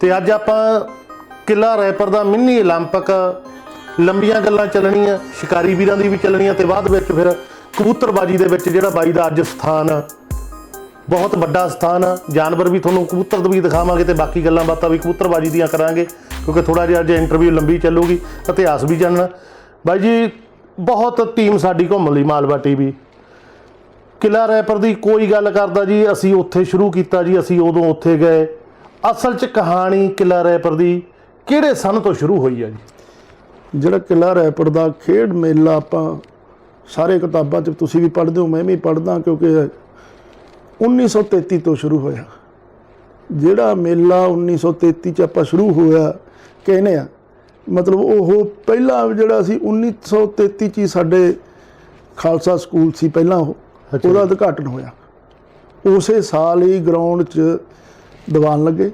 ਤੇ ਅੱਜ ਆਪਾਂ ਕਿਲਾ ਰੈਪਰ ਦਾ ਮਿੰਨੀ 올림픽 ਲੰਬੀਆਂ ਗੱਲਾਂ ਚੱਲਣੀਆਂ ਸ਼ਿਕਾਰੀ ਵੀਰਾਂ ਦੀ ਵੀ ਚੱਲਣੀਆਂ ਤੇ ਬਾਅਦ ਵਿੱਚ ਫਿਰ ਕਬੂਤਰਬਾਜੀ ਦੇ ਵਿੱਚ ਜਿਹੜਾ ਬਾਈ ਦਾ ਅੱਜ ਸਥਾਨ ਆ ਬਹੁਤ ਵੱਡਾ ਸਥਾਨ ਆ ਜਾਨਵਰ ਵੀ ਤੁਹਾਨੂੰ ਕਬੂਤਰ ਵੀ ਦਿਖਾਵਾਂਗੇ ਤੇ ਬਾਕੀ ਗੱਲਾਂ ਬਾਤਾਂ ਵੀ ਕਬੂਤਰਬਾਜੀ ਦੀਆਂ ਕਰਾਂਗੇ ਕਿਉਂਕਿ ਥੋੜਾ ਜਿਹਾ ਅੱਜ ਇੰਟਰਵਿਊ ਲੰਬੀ ਚੱਲੂਗੀ ਇਤਿਹਾਸ ਵੀ ਜਾਣਨਾ ਬਾਈ ਜੀ ਬਹੁਤ ਟੀਮ ਸਾਡੀ ਘੁੰਮ ਲਈ ਮਾਲਵਾ ਟੀਵੀ ਕਿਲਾ ਰੈਪਰ ਦੀ ਕੋਈ ਗੱਲ ਕਰਦਾ ਜੀ ਅਸੀਂ ਉੱਥੇ ਸ਼ੁਰੂ ਕੀਤਾ ਜੀ ਅਸੀਂ ਉਦੋਂ ਉੱਥੇ ਗਏ ਅਸਲ 'ਚ ਕਹਾਣੀ ਕਿਲਾ ਰੈਪਰ ਦੀ ਕਿਹੜੇ ਸਨ ਤੋਂ ਸ਼ੁਰੂ ਹੋਈ ਆ ਜੀ? ਜਿਹੜਾ ਕਿਲਾ ਰੈਪਰ ਦਾ ਖੇਡ ਮੇਲਾ ਆਪਾਂ ਸਾਰੇ ਕਿਤਾਬਾਂ 'ਚ ਤੁਸੀਂ ਵੀ ਪੜ੍ਹਦੇ ਹੋ ਮੈਂ ਵੀ ਪੜ੍ਹਦਾ ਕਿਉਂਕਿ 1933 ਤੋਂ ਸ਼ੁਰੂ ਹੋਇਆ। ਜਿਹੜਾ ਮੇਲਾ 1933 ਚ ਆਪਾਂ ਸ਼ੁਰੂ ਹੋਇਆ ਕਹਿੰਦੇ ਆ ਮਤਲਬ ਉਹ ਪਹਿਲਾਂ ਜਿਹੜਾ ਸੀ 1933 ਚ ਹੀ ਸਾਡੇ ਖਾਲਸਾ ਸਕੂਲ ਸੀ ਪਹਿਲਾਂ ਉਹ ਉਹਦਾ ਉਦਘਾਟਨ ਹੋਇਆ। ਉਸੇ ਸਾਲ ਹੀ ਗਰਾਊਂਡ 'ਚ ਦੀਵਾਨ ਲੱਗੇ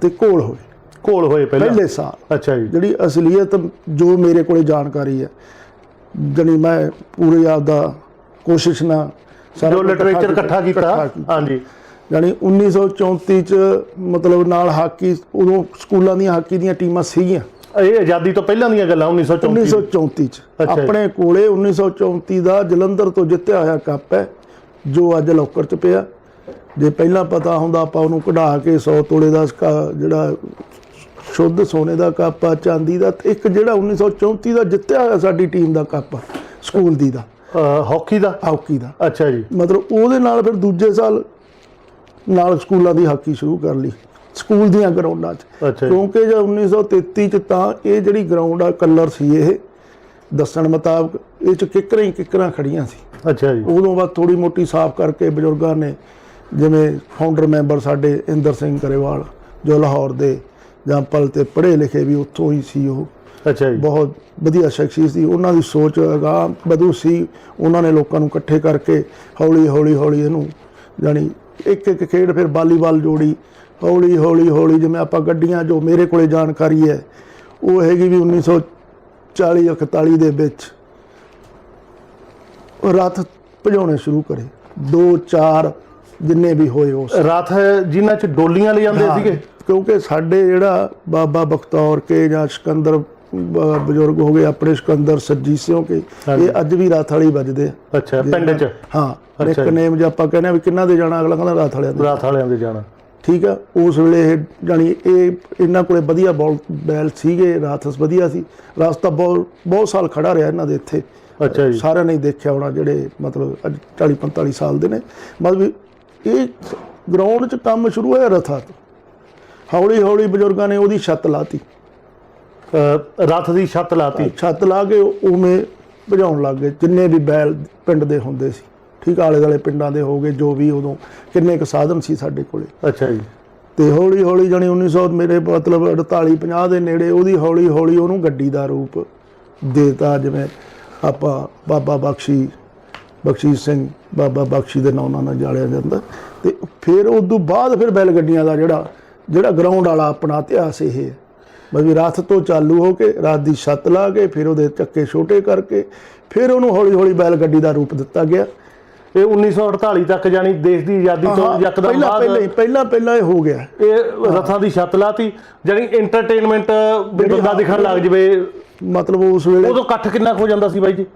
ਤੇ ਘੋਲ ਹੋਏ। ਕੋਲ ਹੋਏ ਪਹਿਲਾਂ? ਪਹਿਲੇ ਸਾਲ। ਅੱਛਾ ਜੀ। ਜਿਹੜੀ ਅਸਲੀਅਤ ਜੋ ਮੇਰੇ ਕੋਲੇ ਜਾਣਕਾਰੀ ਹੈ ਜਣੀ ਮੈਂ ਪੂਰੇ ਆਪਦਾ ਕੋਸ਼ਿਸ਼ ਨਾਲ ਸਾਰਾ ਜੋ ਲਿਟਰੇਚਰ ਇਕੱਠਾ ਕੀਤਾ। ਹਾਂਜੀ। ਯਾਨੀ 1934 ਚ ਮਤਲਬ ਨਾਲ ਹਾਕੀ ਉਦੋਂ ਸਕੂਲਾਂ ਦੀਆਂ ਹਾਕੀ ਦੀਆਂ ਟੀਮਾਂ ਸੀਗੀਆਂ। ਇਹ ਆਜ਼ਾਦੀ ਤੋਂ ਪਹਿਲਾਂ ਦੀਆਂ ਗੱਲਾਂ 1934 1934 ਚ। ਆਪਣੇ ਕੋਲੇ 1934 ਦਾ ਜਲੰਧਰ ਤੋਂ ਜਿੱਤਿਆ ਹੋਇਆ ਕੱਪ ਹੈ ਜੋ ਅੱਜ ਲੋਕਰ ਚ ਪਿਆ। ਜੇ ਪਹਿਲਾਂ ਪਤਾ ਹੁੰਦਾ ਆਪਾਂ ਉਹਨੂੰ ਕਢਾ ਕੇ 100 ਤੋਲੇ ਦਾ ਜਿਹੜਾ ਸ਼ੁੱਧ ਸੋਨੇ ਦਾ ਕੱਪ ਆ ਚਾਂਦੀ ਦਾ ਤੇ ਇੱਕ ਜਿਹੜਾ 1934 ਦਾ ਜਿੱਤਿਆ ਹੋਇਆ ਸਾਡੀ ਟੀਮ ਦਾ ਕੱਪ ਸਕੂਲ ਦੀ ਦਾ। ਹਾਕੀ ਦਾ? ਹਾਕੀ ਦਾ। ਅੱਛਾ ਜੀ। ਮਤਲਬ ਉਹਦੇ ਨਾਲ ਫਿਰ ਦੂਜੇ ਸਾਲ ਨਾਲ ਸਕੂਲਾਂ ਦੀ ਹਾਕੀ ਸ਼ੁਰੂ ਕਰ ਲਈ ਸਕੂਲ ਦੀਆਂ ਗਰਾਊਂਡਾਂ 'ਚ। ਕਿਉਂਕਿ ਜੇ 1933 ਚ ਤਾਂ ਇਹ ਜਿਹੜੀ ਗਰਾਊਂਡ ਆ ਕਲਰ ਸੀ ਇਹ ਦੱਸਣ ਮੁਤਾਬਕ ਇਹ ਚ ਕਿੱਕਰਾਂ ਹੀ ਕਿੱਕਰਾਂ ਖੜੀਆਂ ਸੀ। ਅੱਛਾ ਜੀ। ਉਦੋਂ ਬਾਅਦ ਥੋੜੀ ਮੋਟੀ ਸਾਫ਼ ਕਰਕੇ ਬਜ਼ੁਰਗਾਂ ਨੇ ਜਿਵੇਂ ਫਾਊਂਡਰ ਮੈਂਬਰ ਸਾਡੇ ਇੰਦਰ ਸਿੰਘ ਕਰੇਵਾਲ ਜੋ ਲਾਹੌਰ ਦੇ ਜਾਂ ਪਲ ਤੇ ਪੜ੍ਹੇ ਲਿਖੇ ਵੀ ਉੱਥੋਂ ਹੀ ਸੀ ਉਹ। ਅੱਛਾ ਜੀ। ਬਹੁਤ ਵਧੀਆ ਸ਼ਖਸੀਅਤ ਸੀ। ਉਹਨਾਂ ਦੀ ਸੋਚ ਅਗਾਂਹ ਵਧੂ ਸੀ। ਉਹਨਾਂ ਨੇ ਲੋਕਾਂ ਨੂੰ ਇਕੱਠੇ ਕਰਕੇ ਹੌਲੀ ਹੌਲੀ ਹੌਲੀ ਇਹਨੂੰ ਜਾਣੀ ਇੱਕ ਇੱਕ ਖੇਡ ਫਿਰ ਵਾਲੀਬਾਲ ਜੋੜੀ। ਹੌਲੀ ਹੌਲੀ ਹੌਲੀ ਜਿਵੇਂ ਆਪਾਂ ਗੱਡੀਆਂ ਜੋ ਮੇਰੇ ਕੋਲੇ ਜਾਣਕਾਰੀ ਹੈ ਉਹ ਹੈਗੀ ਵੀ 1940 41 ਦੇ ਵਿੱਚ। ਰੱਥ ਭਜਾਉਣੇ ਸ਼ੁਰੂ ਕਰੇ। 2 4 ਜਿੰਨੇ ਵੀ ਹੋਏ ਉਸ ਰਾਤ ਜਿਨ੍ਹਾਂ 'ਚ ਡੋਲੀਆਂ ਲੈ ਜਾਂਦੇ ਸੀਗੇ? ਕਿਉਂਕਿ ਸਾਡੇ ਜਿਹੜਾ ਬਾਬਾ ਬਖਤੌਰ ਕੇ ਜਾਂ ਸਿਕੰਦਰ ਬਜ਼ੁਰਗ ਹੋ ਗਏ ਆਪਣੇ ਸਿਕੰਦਰ ਸੱਜੀ ਸਿਓ ਕੇ। ਇਹ ਅੱਜ ਵੀ ਰਾਤ ਵਾਲੀ ਵੱਜਦੇ ਆ। ਅੱਛਾ ਪਿੰਡ 'ਚ? ਹਾਂ ਇੱਕ। ਨੇਮ ਜੇ। ਆਪਾਂ ਕਹਿੰਦੇ ਆ ਵੀ ਕਿੰਨਾ ਦੇ ਜਾਣਾ ਅਗਲਾ ਕਹਿੰਦਾ ਰਾਤ ਵਾਲਿਆਂ ਦੇ ਰਾਤ ਵਾਲਿਆਂ ਦੇ ਜਾਣਾ। ਠੀਕ ਆ ਉਸ ਵੇਲੇ ਇਹ ਜਾਣੀ ਇਹ ਇਹਨਾਂ ਕੋਲੇ ਵਧੀਆ ਬੋਲ ਬੈਲ ਸੀਗੇ ਰਾਥਸ ਵਧੀਆ ਸੀ। ਰਾਸਤਾ ਬਹੁਤ ਬਹੁਤ ਸਾਲ ਖੜਾ ਰਿਹਾ ਇਹਨਾਂ ਦੇ ਇੱਥੇ। ਅੱਛਾ ਜੀ। ਸਾਰਿਆਂ ਨੇ ਦੇਖਿਆ ਹੋਣਾ ਜਿਹੜੇ ਮਤਲਬ ਅੱਜ 40 45 ਸਾਲ ਦੇ ਨੇ। ਮਤਲਬ ਇਹ ਗਰਾਊਂਡ 'ਚ ਕੰਮ ਸ਼ੁਰੂ ਹੋਇਆ ਰਥਾ ਤੋਂ। ਹੌਲੀ ਹੌਲੀ ਬਜ਼ੁਰਗਾਂ ਨੇ ਉਹਦੀ ਛੱਤ ਲਾਤੀ। ਰੱਥ ਦੀ ਛੱਤ ਲਾਤੀ। ਛੱਤ ਲਾ ਕੇ ਉਵੇਂ ਭਜਾਉਣ ਲੱਗ ਗਏ। ਜਿੰਨੇ ਵੀ ਬੈਲ ਪਿੰਡ ਦੇ ਹੁੰਦੇ ਸੀ ਠੀਕ ਆਲੇ ਦਾਲੇ ਪਿੰਡਾਂ ਦੇ ਹੋ ਗਏ ਜੋ ਵੀ ਉਦੋਂ ਕਿੰਨੇ ਕੁ ਸਾਧਨ ਸੀ ਸਾਡੇ ਕੋਲੇ। ਅੱਛਾ ਜੀ। ਤੇ ਹੌਲੀ ਹੌਲੀ ਜਾਣੀ 1900 ਮੇਰੇ ਮਤਲਬ 48 50 ਦੇ ਨੇੜੇ ਉਹਦੀ ਹੌਲੀ ਹੌਲੀ ਉਹਨੂੰ ਗੱਡੀ ਦਾ ਰੂਪ ਦੇਤਾ ਜਿਵੇਂ ਆਪਾਂ ਬਾਬਾ ਬਖਸ਼ੀ ਬਖਸ਼ੀਸ਼ ਸਿੰਘ ਬਾਬਾ ਬਖਸ਼ੀ ਦੇ ਨਾਂ ਨਾਲ ਜਾਣਿਆ ਜਾਂਦਾ। ਤੇ ਫਿਰ ਉਸ ਤੋਂ ਬਾਅਦ ਫਿਰ ਬੈਲ ਗੱਡੀਆਂ ਦਾ ਜਿਹੜਾ ਜਿਹੜਾ ਗਰਾਊਂਡ ਵਾਲਾ ਆਪਣਾ ਇਤਿਹਾਸ ਇਹ ਹੈ। ਵੀ ਰੱਥ ਤੋਂ ਚਾਲੂ ਹੋ ਕੇ ਰਾਤ ਦੀ ਛੱਤ ਲਾ ਕੇ ਫਿਰ ਉਹਦੇ ਚੱਕੇ ਛੋਟੇ ਕਰਕੇ ਫਿਰ ਉਹਨੂੰ ਹੌਲੀ ਹੌਲੀ ਬੈਲ ਗੱਡੀ ਦਾ ਰੂਪ ਦਿੱਤਾ ਗਿਆ। ਇਹ 1948 ਤੱਕ ਜਾਨੀ ਦੇਸ਼ ਦੀ ਆਜ਼ਾਦੀ ਤੋਂ ਯਕਦਮ ਪਹਿਲਾਂ ਪਹਿਲਾਂ ਬਾਅਦ ਪਹਿਲਾਂ ਪਹਿਲਾਂ ਇਹ ਹੋ ਗਿਆ। ਇਹ ਰਥਾਂ ਦੀ ਛੱਤ ਲਾਤੀ ਜਾਨੀ ਐਂਟਰਟੇਨਮੈਂਟ ਬੰਦਾ ਦਿਖਣ ਲੱਗ ਜਵੇ। ਮਤਲਬ ਉਸ ਵੇਲੇ ਉਦੋਂ ਇਕੱਠ ਕਿੰਨਾ ਹੋ ਜਾਂਦਾ ਸੀ ਬਾਈ ਜੀ?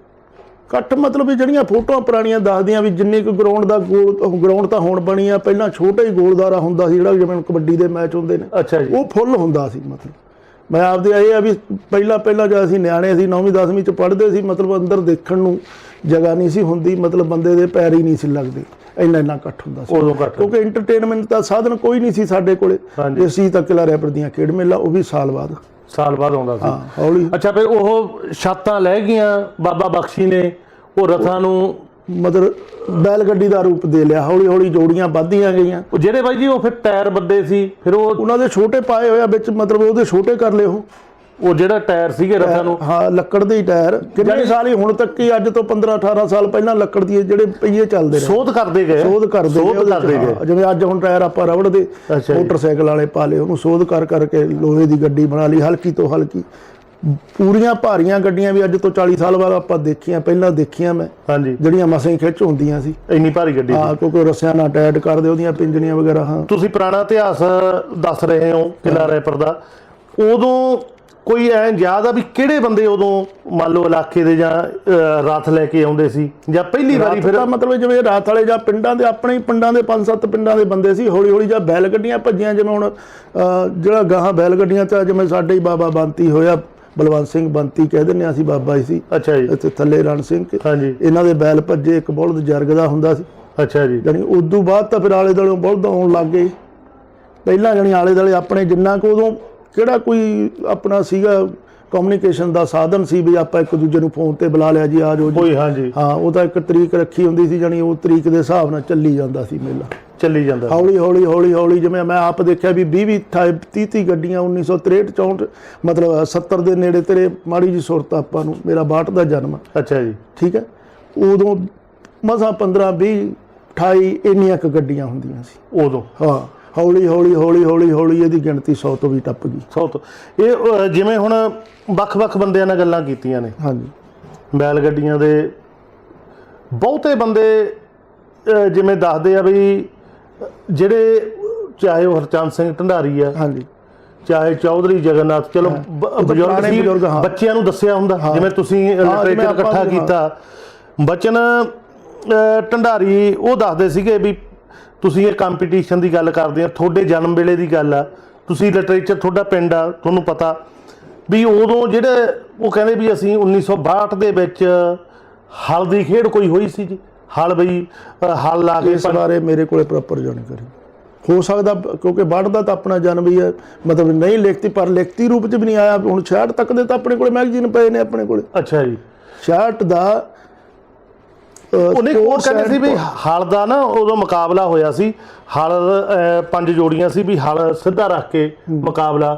ਕੱਟ ਮਤਲਬ ਵੀ ਜਿਹੜੀਆਂ ਫੋਟੋਆਂ ਪੁਰਾਣੀਆਂ ਦੱਸਦੀਆਂ ਵੀ ਜਿੰਨੇ ਕੁ ਗਰਾਊਂਡ ਦਾ ਗੋਲ ਗਰਾਊਂਡ ਤਾਂ ਹੁਣ ਬਣੀ ਆ ਪਹਿਲਾਂ ਛੋਟਾ ਹੀ ਗੋਲਦਾਰਾ ਹੁੰਦਾ ਸੀ ਜਿਹੜਾ ਜਿਵੇਂ ਕਬੱਡੀ ਦੇ ਮੈਚ ਹੁੰਦੇ ਨੇ। ਅੱਛਾ ਜੀ। ਉਹ ਫੁੱਲ ਹੁੰਦਾ ਸੀ ਮਤਲਬ। ਮੈਂ ਆਪਦੇ ਇਹ ਆ ਵੀ ਪਹਿਲਾਂ ਪਹਿਲਾਂ ਜਦ ਅਸੀਂ ਨਿਆਣੇ ਸੀ 9ਵੀਂ 10ਵੀਂ ਚ ਪੜ੍ਹਦੇ ਸੀ ਮਤਲਬ ਅੰਦਰ ਦੇਖਣ ਨੂੰ ਜਗ੍ਹਾ ਨਹੀਂ ਸੀ ਹੁੰਦੀ ਮਤਲਬ ਬੰਦੇ ਦੇ ਪੈਰ ਹੀ ਨਹੀਂ ਸੀ ਲੱਗਦੇ। ਇੰਨਾ ਇੰਨਾ ਇਕੱਠ ਹੁੰਦਾ ਸੀ। ਉਦੋਂ ਇਕੱਠ ਕਿਉਂਕਿ ਐਂਟਰਟੇਨਮੈਂਟ ਦਾ ਸਾਧਨ ਕੋਈ ਨਹੀਂ ਸੀ ਸਾਡੇ ਕੋਲੇ। ਹਾਂਜੀ। ਅਸੀਂ ਤਾਂ ਕਿਲਾ ਰੈਪਰ ਦੀਆਂ ਖੇਡ ਮੇਲਾ ਉਹ ਵੀ ਸਾਲ ਬਾਅਦ। ਸਾਲ ਬਾਅਦ ਆਉਂਦਾ ਸੀ। ਹਾਂ ਹੌਲੀ। ਅੱਛਾ ਫਿਰ ਉਹ ਛੱਤਾਂ ਲੈ ਗਈਆਂ ਬਾਬਾ ਬਖਸ਼ੀ ਨੇ। ਉਹ ਰਥਾਂ ਨੂੰ ਮਤਲਬ ਬੈਲ ਗੱਡੀ ਦਾ ਰੂਪ ਦੇ ਲਿਆ ਹੌਲੀ ਹੌਲੀ ਜੋੜੀਆਂ ਵੱਧਦੀਆਂ ਗਈਆਂ। ਉਹ ਜਿਹੜੇ ਬਾਈ ਜੀ ਉਹ ਫਿਰ ਟਾਇਰ ਵੱਡੇ ਸੀ ਫਿਰ ਉਹ ਉਹਨਾਂ ਦੇ ਛੋਟੇ ਪਾਏ ਹੋਇਆ ਵਿੱਚ ਮਤਲਬ ਉਹਦੇ ਛੋਟੇ ਕਰ ਲਏ ਉਹ ਉਹ ਜਿਹੜਾ ਟਾਇਰ ਸੀਗੇ ਰਥਾਂ ਨੂੰ। ਹਾਂ ਲੱਕੜ ਦੇ ਹੀ ਟਾਇਰ। ਕਿੰਨੇ ਸਾਲ ਹੀ ਹੁਣ ਤੱਕ ਹੀ ਅੱਜ ਤੋਂ 15 18 ਸਾਲ ਪਹਿਲਾਂ ਲੱਕੜ ਦੀ ਜਿਹੜੇ ਪਹੀਏ ਚੱਲਦੇ ਰਹੇ। ਸੋਧ ਕਰਦੇ ਗਏ। ਸੋਧ ਕਰਦੇ ਸੋਧ ਕਰਦੇ ਗਏ। ਜਿਵੇਂ ਅੱਜ ਹੁਣ ਟਾਇਰ ਆਪਾਂ ਰਬੜ ਦੇ। ਮੋਟਰਸਾਈਕਲ ਵਾਲੇ ਪਾ ਲਏ ਉਹਨੂੰ ਸੋਧ ਕਰ ਕਰਕੇ ਲੋਹੇ ਦੀ ਗੱਡੀ ਬਣਾ ਲਈ ਹਲਕੀ ਤੋਂ ਹਲਕੀ। ਪੂਰੀਆਂ ਭਾਰੀਆਂ ਗੱਡੀਆਂ ਵੀ ਅੱਜ ਤੋਂ 40 ਸਾਲ ਬਾਅਦ ਆਪਾਂ ਦੇਖੀਆਂ ਪਹਿਲਾਂ ਦੇਖੀਆਂ ਮੈਂ ਹਾਂਜੀ। ਜਿਹੜੀਆਂ ਮਸਾਂ ਹੀ ਖਿੱਚ ਹੁੰਦੀਆਂ ਸੀ। ਇੰਨੀ ਭਾਰੀ ਗੱਡੀ। ਹਾਂ ਕਿਉਂਕਿ ਰੱਸਿਆਂ ਨਾਲ ਅਟੈਚ ਕਰਦੇ ਉਹਦੀਆਂ ਪਿੰਜਣੀਆਂ ਵਗੈਰਾ ਹਾਂ। ਤੁਸੀਂ ਪੁਰਾਣਾ ਇਤਿਹਾਸ ਦੱਸ ਰਹੇ ਹੋ ਕਿਲਾ ਰੈਪਰ ਦਾ। ਉਦੋਂ ਕੋਈ ਐ ਯਾਦ ਆ ਵੀ ਕਿਹੜੇ ਬੰਦੇ ਉਦੋਂ ਮੰਨ ਲਓ ਇਲਾਕੇ ਦੇ ਜਾਂ ਰੱਥ ਲੈ ਕੇ ਆਉਂਦੇ ਸੀ? ਜਾਂ ਪਹਿਲੀ ਵਾਰੀ ਫਿਰ ਮਤਲਬ ਜਿਵੇਂ ਰਾਤ ਵਾਲੇ ਜਾਂ ਪਿੰਡਾਂ ਦੇ ਆਪਣੇ ਹੀ ਪਿੰਡਾਂ ਦੇ ਪੰਜ ਸੱਤ ਪਿੰਡਾਂ ਦੇ ਬੰਦੇ ਸੀ ਹੌਲੀ ਹੌਲੀ ਜਾਂ ਬੈਲ ਗੱਡੀਆਂ ਭੱਜੀਆਂ ਜਿਵੇਂ ਹੁਣ ਜਿਹੜਾ ਗਾਹਾਂ ਬੈਲ ਗੱਡੀਆਂ ਚ ਜਿਵੇਂ ਸਾਡੇ ਹੀ ਬਾਬਾ ਬੰਤੀ ਹੋਇਆ ਬਲਵੰਤ ਸਿੰਘ ਬੰਤੀ ਕਹਿ ਦਿੰਦੇ ਹਾਂ ਅਸੀਂ ਬਾਬਾ ਹੀ ਸੀ। ਅੱਛਾ ਜੀ। ਇੱਥੇ ਥੱਲੇ ਰਣ ਸਿੰਘ। ਹਾਂਜੀ। ਇਹਨਾਂ ਦੇ ਬੈਲ ਭੱਜੇ ਇੱਕ ਬਲਦ ਜਰਗ ਦਾ ਹੁੰਦਾ ਸੀ। ਅੱਛਾ ਜੀ। ਜਾਣੀ ਉਦੋਂ ਬਾਅਦ ਤਾਂ ਫਿਰ ਆਲੇ ਦੁਆਲੇ ਬਲਦ ਆਉਣ ਲੱਗ ਗਏ। ਪਹਿਲਾਂ ਜਾਣੀ ਆਲੇ ਦੁਆਲੇ ਆਪਣੇ ਜਿੰਨਾ ਕੁ ਉਦੋਂ ਕਿਹੜਾ ਕੋਈ ਆਪਣਾ ਸੀਗਾ ਕਮਿਊਨੀਕੇਸ਼ਨ ਦਾ ਸਾਧਨ ਸੀ ਵੀ ਆਪਾਂ ਇੱਕ ਦੂਜੇ ਨੂੰ ਫੋਨ ਤੇ ਬੁਲਾ ਲਿਆ ਜੀ ਆ ਜਾਓ ਜੀ। ਹਾਂ ਉਹ ਤਾਂ ਇੱਕ ਤਰੀਕ ਰੱਖੀ ਹੁੰਦੀ ਸੀ ਜਾਣੀ ਉਹ ਤਰੀਕ ਦੇ ਹਿਸਾਬ ਨਾਲ ਚੱਲੀ ਜਾਂਦਾ ਸੀ ਮੇਲਾ। ਚੱਲੀ ਜਾਂਦਾ ਹੌਲੀ ਹੌਲੀ ਹੌਲੀ ਹੌਲੀ ਜਿਵੇਂ ਮੈਂ ਆਪ ਦੇਖਿਆ ਵੀ 20 20 30 30 ਗੱਡੀਆਂ 1963 64 ਮਤਲਬ 70 ਦੇ ਨੇੜੇ ਤੇਰੇ ਮਾੜੀ ਜੀ ਸੁਰਤ ਆਪਾਂ ਨੂੰ ਮੇਰਾ 62 ਦਾ ਜਨਮ ਅੱਛਾ ਜੀ। ਠੀਕ ਹੈ? ਉਦੋਂ ਮਸਾਂ 15 20 28 ਇੰਨੀਆਂ ਕੁ ਗੱਡੀਆਂ ਹੁੰਦੀਆਂ ਸੀ। ਉਦੋਂ? ਹਾਂ। ਹੌਲੀ ਹੌਲੀ ਹੌਲੀ ਹੌਲੀ ਹੌਲੀ ਇਹਦੀ ਗਿਣਤੀ 100 ਤੋਂ ਵੀ ਟੱਪ ਗਈ। ਸੌ ਤੋਂ। ਇਹ ਜਿਵੇਂ ਹੁਣ ਵੱਖ-ਵੱਖ ਬੰਦਿਆਂ ਨਾਲ ਗੱਲਾਂ ਕੀਤੀਆਂ ਨੇ। ਹਾਂਜੀ। ਬੈਲ ਗੱਡੀਆਂ ਦੇ ਬਹੁਤੇ ਬੰਦੇ ਜਿਵੇਂ ਦੱਸਦੇ ਆ ਵੀ ਜਿਹੜੇ ਚਾਹੇ ਉਹ ਹਰਚੰਦ ਸਿੰਘ ਢੰਡਾਰੀ ਆ ਹਾਂਜੀ। ਚਾਹੇ ਚੌਧਰੀ ਜਗਨਨਾਥ ਚਲੋ ਬਜ਼ੁਰਗ ਸੀ। ਬੱਚਿਆਂ ਨੂੰ ਦੱਸਿਆ ਹੁੰਦਾ ਜਿਵੇਂ ਤੁਸੀਂ ਲਿਟਰੇਚਰ ਇਕੱਠਾ। ਕੀਤਾ। ਬਚਨ ਢੰਡਾਰੀ ਉਹ ਦੱਸਦੇ ਸੀਗੇ ਵੀ ਤੁਸੀਂ ਇਹ ਕੰਪੀਟੀਸ਼ਨ ਦੀ ਗੱਲ ਕਰਦੇ ਆ ਤੁਹਾਡੇ ਜਨਮ ਵੇਲੇ ਦੀ ਗੱਲ ਆ। ਤੁਸੀਂ ਲਿਟਰੇਚਰ ਤੁਹਾਡਾ ਪਿੰਡ ਆ ਤੁਹਾਨੂੰ ਪਤਾ। ਵੀ ਉਦੋਂ ਜਿਹੜੇ ਉਹ ਕਹਿੰਦੇ ਵੀ ਅਸੀਂ 1962 ਦੇ ਵਿੱਚ ਹਲ ਦੀ ਖੇਡ ਕੋਈ ਹੋਈ ਸੀ ਜੀ? ਹਲ ਬਈ ਹਲ ਲਾ ਕੇ ਇਸ ਬਾਰੇ ਮੇਰੇ ਕੋਲੇ ਪ੍ਰੋਪਰ ਜਾਣਕਾਰੀ। ਹੋ ਸਕਦਾ ਕਿਉਂਕਿ ਵੱਢਦਾ ਤਾਂ ਆਪਣਾ ਜਨਮ ਹੀ ਹੈ ਮਤਲਬ ਨਹੀਂ ਲਿਖਤੀ ਪਰ ਲਿਖਤੀ ਰੂਪ ਚ ਵੀ ਨਹੀਂ ਆਇਆ। ਹੁਣ 66 ਤੱਕ ਦੇ ਤਾਂ ਆਪਣੇ ਕੋਲੇ ਮੈਗਜ਼ੀਨ ਪਏ ਨੇ ਆਪਣੇ ਕੋਲੇ। ਅੱਛਾ ਜੀ। 66 ਦਾ ਉਹਨੇ ਉਹ sports ਕਹਿੰਦੇ ਸੀ ਵੀ ਹਲ ਦਾ ਨਾ ਉਦੋਂ ਮੁਕਾਬਲਾ ਹੋਇਆ ਸੀ। ਹਲ ਪੰਜ ਜੋੜੀਆਂ ਸੀ ਵੀ ਹਲ ਸਿੱਧਾ ਰੱਖ ਕੇ ਮੁਕਾਬਲਾ।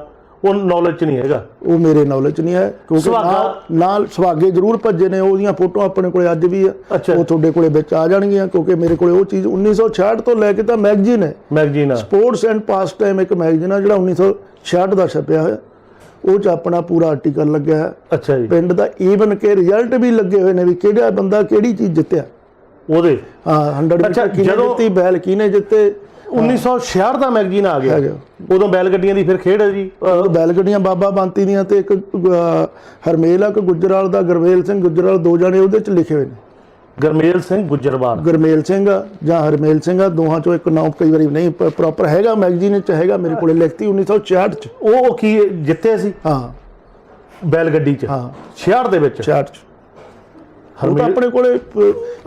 ਉਹ ਨੌਲੇਜ ਚ ਨਹੀਂ ਹੈਗਾ। ਉਹ ਮੇਰੇ ਨੌਲੇਜ ਨਹੀਂ ਹੈ ਕਿਉਂਕਿ ਨਾਲ- ਨਾਲ ਸੁਹਾਗੇ ਜ਼ਰੂਰ ਭੱਜੇ ਨੇ ਉਹਦੀਆਂ ਫੋਟੋਆਂ ਆਪਣੇ ਕੋਲੇ ਅੱਜ ਵੀ ਆ। ਉਹ ਤੁਹਾਡੇ ਕੋਲੇ ਵਿੱਚ ਆ ਜਾਣਗੀਆਂ ਕਿਉਂਕਿ ਮੇਰੇ ਕੋਲੇ ਉਹ ਚੀਜ਼ 1966 ਤੋਂ ਲੈ ਕੇ ਤਾਂ ਮੈਗਜ਼ੀਨ ਹੈ। Magazine sports and pastime ਇੱਕ ਮੈਗਜ਼ੀਨ ਆ ਜਿਹੜਾ 1966 ਦਾ ਛਪਿਆ ਹੋਇਆ। ਉਹ ਚ ਆਪਣਾ ਪੂਰਾ ਆਰਟੀਕਲ ਲੱਗਿਆ ਹੈ। ਅੱਛਾ ਜੀ। ਪਿੰਡ ਦਾ ਈਵਨ ਕੇ ਰਿਜ਼ਲਟ ਵੀ ਲੱਗੇ ਹੋਏ ਨੇ ਵੀ ਕਿਹੜਾ ਬੰਦਾ ਕਿਹੜੀ ਚੀਜ਼ ਜਿੱਤਿਆ। ਉਹਦੇ? ਹਾਂ 100 ਅੱਛਾ, ਮੀਟਰ ਕਿਹਨੇ ਜਦੋਂ- ਜਿੱਤੀ ਬੈਲ ਕਿਹਨੇ ਜਿੱਤੇ? 1966 ਦਾ ਮੈਗਜ਼ੀਨ ਆ ਗਿਆ। ਉਦੋਂ ਬੈਲ ਗੱਡੀਆਂ ਦੀ ਫਿਰ ਖੇਡ ਹੈ ਜੀ ਬੈਲ ਗੱਡੀਆਂ ਬਾਬਾ ਬੰਤੀ ਦੀਆਂ ਤੇ ਇੱਕ ਹਰਮੇਲ ਆ ਕਿ ਗੁਜਰਾਲ ਦਾ ਗੁਰਵੇਲ ਸਿੰਘ ਗੁਜਰਾਲ ਦੋ ਜਾਣੇ ਉਹਦੇ ਚ ਲਿਖੇ ਹੋਏ ਨੇ। ਗਰਮੇਲ ਸਿੰਘ ਗੁੱਜਰਵਾਲ। ਗੁਰਮੇਲ ਸਿੰਘ ਜਾਂ ਹਰਮੇਲ ਸਿੰਘ ਆ ਦੋਹਾਂ ਚੋਂ ਇੱਕ ਨਾਮ ਕਈ ਵਾਰੀ ਨਹੀਂ ਪ੍ਰੋਪਰ ਹੈਗਾ ਮੈਗਜ਼ੀਨ ਚ ਹੈਗਾ ਮੇਰੇ ਕੋਲੇ ਲਿਖਤੀ 1966 ਚ। ਉਹ ਕੀ ਜਿੱਤੇ ਸੀ? ਹਾਂ। ਬੈਲ ਗੱਡੀ ਚ। ਹਾਂ। 66 ਦੇ ਵਿੱਚ? 66 ਚ। ਹਰਮੇਲ ਆਪਣੇ ਕੋਲੇ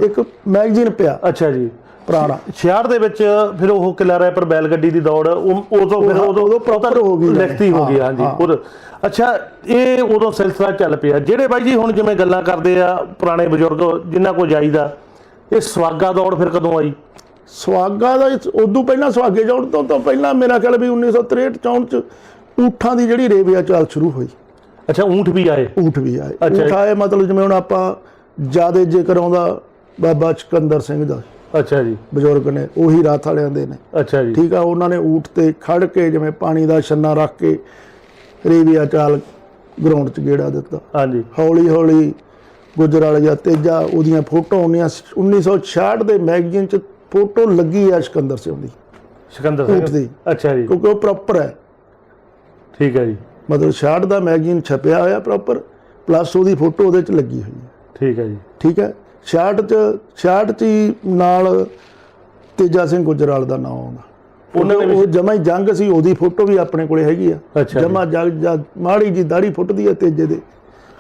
ਇੱਕ ਮੈਗਜ਼ੀਨ ਪਿਆ। ਅੱਛਾ ਜੀ। ਪੁਰਾਣਾ। 66 ਦੇ ਵਿੱਚ ਫਿਰ ਉਹ ਕਿਲਾ ਰੈਪਰ ਬੈਲ ਗੱਡੀ ਦੀ ਦੌੜ ਉਹ ਉਦੋਂ ਫਿਰ ਉਦੋਂ ਉਦੋਂ proper ਹੋ ਗਈ ਲਿਖਤੀ ਹੋ ਗਈ ਹਾਂਜੀ। ਉਦੋਂ। ਅੱਛਾ ਇਹ ਉਦੋਂ ਸਿਲਸਿਲਾ ਚੱਲ ਪਿਆ। ਜਿਹੜੇ ਬਾਈ ਜੀ ਹੁਣ ਜਿਵੇਂ ਗੱਲਾਂ ਕਰਦੇ ਆ ਪੁਰਾਣੇ ਬਜ਼ੁਰਗ ਜਿਨ੍ਹਾਂ ਕੋ ਜਾਈਦਾ ਇਹ ਸਵਾਗਾ ਦੌੜ ਫਿਰ ਕਦੋਂ ਆਈ? ਸਵਾਗਾ ਦਾ ਉਦੋਂ ਪਹਿਲਾਂ ਸਵਾਗੇ ਜੋੜ ਤੋਂ ਤੋਂ ਪਹਿਲਾਂ ਮੇਰਾ ਖਿਆਲ ਵੀ 1963 64 ਚ ਊਠਾਂ ਦੀ ਜਿਹੜੀ ਰੇਵਿਆ ਚਾਲ ਸ਼ੁਰੂ ਹੋਈ। ਅੱਛਾ ਊਂਠ ਵੀ ਆਏ? ਊਠ ਵੀ ਆਏ। ਅੱਛਾ। ਊਠ ਆਏ ਮਤਲਬ ਜਿਵੇਂ ਹੁਣ ਆਪਾਂ ਜਿਆਦੇ ਜ਼ਿਕਰ ਆਉਂਦਾ ਬਾਬਾ ਚਕੰਦਰ ਸਿੰਘ ਦਾ। ਅੱਛਾ ਜੀ। ਬਜ਼ੁਰਗ ਨੇ ਉਹੀ ਰਾਤ ਵਾਲਿਆਂ ਦੇ ਨੇ। ਅੱਛਾ ਜੀ। ਠੀਕ ਆ ਉਹਨਾਂ ਨੇ ਊਠ ਤੇ ਖੜ ਕੇ ਜਿਵੇਂ ਪਾਣੀ ਦਾ ਛੰਨਾ ਰੱਖ ਕੇ ਰੇਵਿਆ ਚਾਲ ਗਰਾਊਂਡ 'ਚ ਗੇੜਾ ਦਿੱਤਾ। ਹਾਂਜੀ। ਹੌਲੀ ਹੌਲੀ ਗੁਜਰਾਲ ਜਾਂ ਤੇਜਾ ਉਹਦੀਆਂ ਫੋਟੋ ਆਉਂਦੀਆਂ 1966 ਦੇ ਮੈਗਜ਼ੀਨ 'ਚ ਫੋਟੋ ਲੱਗੀ ਆ ਸਿਕੰਦਰ ਸਿੰਘ ਦੀ। ਸਿਕੰਦਰ ਸਿੰਘ ਦੀ। ਅੱਛਾ ਜੀ। ਕਿਉਂਕਿ ਉਹ ਪ੍ਰੋਪਰ ਹੈ। ਠੀਕ ਹੈ ਜੀ। ਮਤਲਬ 66 ਦਾ ਮੈਗਜ਼ੀਨ ਛਪਿਆ ਹੋਇਆ ਪ੍ਰੋਪਰ ਪਲੱਸ ਉਹਦੀ ਫੋਟੋ ਉਹਦੇ 'ਚ ਲੱਗੀ ਹੋਈ ਹੈ। ਠੀਕ ਹੈ ਜੀ। ਠੀਕ ਹੈ? 66 ਚ 66 ਚ ਹੀ ਨਾਲ ਤੇਜਾ ਸਿੰਘ ਗੁਜਰਾਲ ਦਾ ਨਾਮ ਆਉਂਦਾ। ਉਹਨਾਂ ਵੀ- ਉਹ ਜਮਾ ਹੀ ਜੰਗ ਸੀ ਉਹਦੀ ਫੋਟੋ ਵੀ ਆਪਣੇ ਕੋਲੇ ਹੈਗੀ ਆ। ਜਮਾ ਜਗ ਮਾੜੀ ਜੀ ਦਾੜੀ ਫੁੱਟਦੀ ਆ ਤੇਜੇ ਦੇ।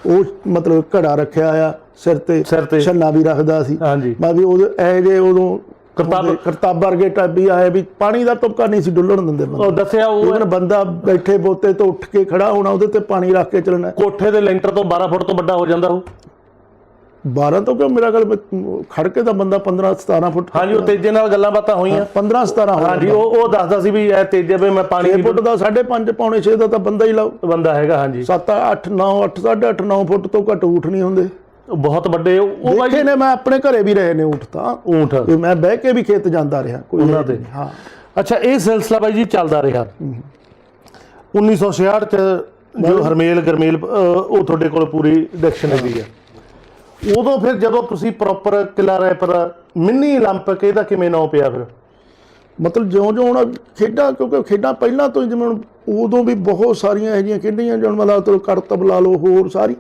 ਉਹ ਮਤਲਬ ਘੜਾ ਰੱਖਿਆ ਆ ਸਿਰ ਤੇ। ਛੰਨਾ ਵੀ ਰੱਖਦਾ ਸੀ। ਮੈਂ ਵੀ ਉਹ ਐ ਜੇ ਉਦੋਂ ਕਰਤਾਬ- ਕਰਤਾਬ ਵਰਗੇ ਟਾਬੀ ਆਏ ਵੀ ਪਾਣੀ ਦਾ ਤੁਪਕਾ ਨਹੀਂ ਸੀ ਡੁੱਲਣ ਦਿੰਦੇ ਉਹ ਦੱਸਿਆ ਉਹ ਇਵਨ ਬੰਦਾ ਬੈਠੇ ਬੋਤੇ ਤੋਂ ਉੱਠ ਕੇ ਖੜਾ ਹੋਣਾ ਉਹਦੇ ਤੇ ਪਾਣੀ ਰੱਖ ਕੇ ਚੱਲਣਾ। ਕੋਠੇ ਦੇ ਲੈਂਟਰ ਤੋਂ 12 ਫੁੱਟ ਤੋਂ ਵੱਡਾ ਹੋ ਜਾਂਦਾ ਉਹ। 12 ਤੋਂ ਕਿਉਂ? ਮੇਰਾ ਗੱਲ ਖੜ ਕੇ ਤਾਂ ਬੰਦਾ 15 17 ਫੁੱਟ ਹਾਂਜੀ ਉਹ ਤੇਜੇ ਨਾਲ ਗੱਲਾਂ ਬਾਤਾਂ ਹੋਈਆਂ। 15 17 ਹੋ ਹਾਂਜੀ ਉਹ ਉਹ ਦੱਸਦਾ ਸੀ ਵੀ ਇਹ ਤੇਜੇ ਵੀ ਮੈਂ ਪਾਣੀ 6 ਫੁੱਟ ਦਾ 5.5 ਪੌਣੇ 6 ਦਾ ਤਾਂ ਬੰਦਾ ਹੀ ਲਾਓ ਬੰਦਾ ਹੈਗਾ ਹਾਂਜੀ। 7 8 9 8 8.5 9 ਫੁੱਟ ਤੋਂ ਘੱਟ ਊਠ ਨਹੀਂ ਹੁੰਦੇ। ਉਹ ਬਹੁਤ ਵੱਡੇ ਉਹ ਦੇਖੇ ਨੇ ਮੈਂ ਆਪਣੇ ਘਰੇ ਵੀ ਰਹੇ ਨੇ ਊਠ ਤਾਂ। ਊਂਠ। ਵੀ ਮੈਂ ਬਹਿ ਕੇ ਵੀ ਖੇਤ ਜਾਂਦਾ ਰਿਹਾ ਕੋਈ ਉਹਨਾਂ ਦੇ। ਹਾਂ। ਅੱਛਾ ਇਹ ਸਿਲਸਿਲਾ ਬਾਈ ਜੀ ਚੱਲਦਾ ਰਿਹਾ। 1966 ਚ ਜੋ ਹਰਮੇਲ ਗਰਮੇਲ ਉਹ ਤੁਹਾਡੇ ਕੋਲ ਪੂਰੀ ਡਿਕਸ਼ਨਰੀ ਆ। ਉਦੋਂ ਫਿਰ ਜਦੋਂ ਤੁਸੀਂ ਪ੍ਰੋਪਰ ਕਿਲਾ ਰੈਪਰ ਮਿੰਨੀ 올림픽 ਇਹਦਾ ਕਿਵੇਂ ਨਾਂ ਪਿਆ ਫਿਰ ਮਤਲਬ ਜਿਉਂ-ਜਿਉਂ ਹੁਣ ਖੇਡਾਂ ਕਿਉਂਕਿ ਖੇਡਾਂ ਪਹਿਲਾਂ ਤੋਂ ਹੀ ਜਿਵੇਂ ਹੁਣ ਉਦੋਂ ਵੀ ਬਹੁਤ ਸਾਰੀਆਂ ਇਹੋ ਜਿਹੀਆਂ ਖੇਡੀਆਂ ਜਿਵੇਂ ਮਤਲਬ ਤੋਂ ਕਰਤਬ ਲਾ ਲਓ ਹੋਰ ਸਾਰੀ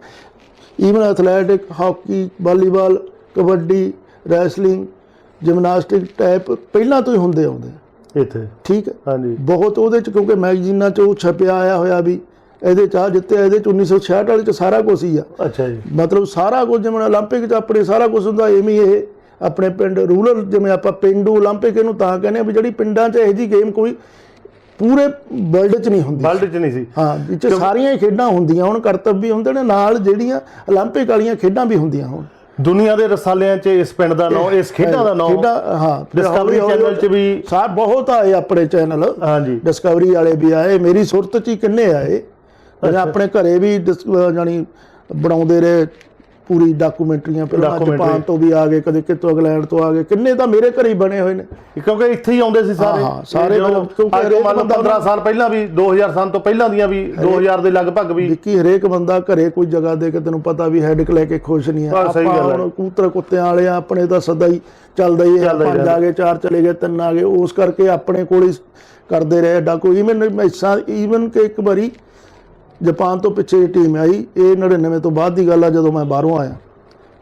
even athletic hockey volleyball kabaddi wrestling gymnastic type ਪਹਿਲਾਂ ਤੋਂ ਹੀ ਹੁੰਦੇ ਆਉਂਦੇ ਆ। ਇੱਥੇ ਠੀਕ ਹੈ ਹਾਂਜੀ ਬਹੁਤ ਉਹਦੇ ਚ ਕਿਉਂਕਿ ਮੈਗਜ਼ੀਨਾਂ ਚ ਉਹ ਛਪਿਆ ਆਇਆ ਹੋਇਆ ਵੀ ਇਹਦੇ ਚ ਆ ਜਿੱਤੇ ਇਹਦੇ ਚ 1966 ਵਾਲੇ ਚ ਸਾਰਾ ਕੁਝ ਹੀ ਆ ਅੱਛਾ ਜੀ ਮਤਲਬ ਸਾਰਾ ਕੁਝ ਜਿਵੇਂ 올림픽 ਚ ਆਪਣੇ ਸਾਰਾ ਕੁਝ ਹੁੰਦਾ ਐਵੇਂ ਹੀ ਇਹ ਆਪਣੇ ਪਿੰਡ ਰੂਰਲ ਜਿਵੇਂ ਆਪਾਂ ਪਿੰਡੂ 올림픽 ਇਹਨੂੰ ਤਾਂ ਕਹਿੰਦੇ ਆ ਵੀ ਜਿਹੜੀ ਪਿੰਡਾਂ 'ਚ ਇਹੋ ਜੀ ਗੇਮ ਕੋਈ ਪੂਰੇ ਵਰਲਡ 'ਚ ਨਹੀਂ ਹੁੰਦੀ ਵਰਲਡ 'ਚ ਨਹੀਂ ਸੀ ਹਾਂ ਵਿੱਚ ਸਾਰੀਆਂ ਹੀ ਖੇਡਾਂ ਹੁੰਦੀਆਂ ਹੁਣ ਕਰਤੱਵ ਵੀ ਹੁੰਦੇ ਨੇ ਨਾਲ ਜਿਹੜੀਆਂ 올림픽 ਵਾਲੀਆਂ ਖੇਡਾਂ ਵੀ ਹੁੰਦੀਆਂ ਹੁਣ ਦੁਨੀਆ ਦੇ ਰਸਾਲਿਆਂ 'ਚ ਇਸ ਪਿੰਡ ਦਾ ਨਾਂ ਇਸ ਖੇਡਾਂ ਦਾ ਨਾਂ ਖੇਡਾਂ ਹਾਂ ਡਿਸਕਵਰੀ ਚੈਨਲ 'ਚ ਵੀ ਸਾਰ ਬਹੁਤ ਆਏ ਆਪਣੇ ਚੈਨਲ ਹਾਂਜੀ ਡਿਸਕਵਰੀ ਵਾਲੇ ਵੀ ਆਏ ਮੇਰੀ ਸੁਰਤ 'ਚ ਹੀ ਕਿੰਨੇ ਆਏ ਮੈਂ ਆਪਣੇ ਘਰੇ ਵੀ ਜਾਣੀ ਬਣਾਉਂਦੇ ਰਹੇ ਪੂਰੀ ਡਾਕੂਮੈਂਟਰੀਆਂ ਪਹਿਲਾਂ। ਜਾਪਾਨ ਤੋਂ ਵੀ ਆ ਗਏ ਕਦੇ ਕਿਤੋਂ ਇੰਗਲੈਂਡ ਤੋਂ ਆ ਗਏ। ਕਿੰਨੇ ਤਾਂ ਮੇਰੇ ਘਰੇ ਹੀ ਬਣੇ ਹੋਏ ਨੇ। ਕਿਉਂਕਿ ਇੱਥੇ ਹੀ ਆਉਂਦੇ ਸੀ ਸਾਰੇ। ਹਾਂ, ਸਾਰੇ ਕਿਉਂਕਿ ਮੰਨ ਲਓ ਬੰਦਾ 15 ਸਾਲ ਪਹਿਲਾਂ ਵੀ 2000 ਸਾਲ ਤੋਂ ਪਹਿਲਾਂ ਦੀਆਂ ਵੀ 2000 ਦੇ ਲਗਭਗ ਵੀ। ਵਿੱਕੀ ਹਰੇਕ ਬੰਦਾ ਘਰੇ ਕੋਈ ਜਗ੍ਹਾ ਦੇ ਕੇ ਤੈਨੂੰ ਪਤਾ ਵੀ ਹੈਡਕ ਲੈ ਕੇ ਖੁਸ਼ ਨਹੀਂ ਆ। ਹੈ। ਹੁਣ ਕੂਤਰ ਕੁੱਤਿਆਂ ਵਾਲੇ ਆ, ਆਪਣੇ ਤਾਂ ਸਦਾ ਹੀ ਚੱਲਦਾ ਹੀ ਹੈ ਪੰਜ। ਆ ਗਏ ਚਾਰ ਚਲੇ ਗਏ ਤਿੰਨ ਆ ਗਏ। ਉਸ ਕਰਕੇ ਆਪਣੇ ਕੋਲ ਹੀ ਕਰਦੇ ਰਹੇ। ਡਾਕੂ ਈਵਨ ਮੈਸਾਂ ਈਵਨ ਕਿ ਇੱਕ ਵਾਰੀ ਜਾਪਾਨ ਤੋਂ ਪਿੱਛੇ ਟੀਮ ਆਈ ਇਹ 99 ਤੋਂ ਬਾਅਦ ਦੀ ਗੱਲ ਆ ਜਦੋਂ ਮੈਂ ਬਾਹਰੋਂ ਆਇਆ।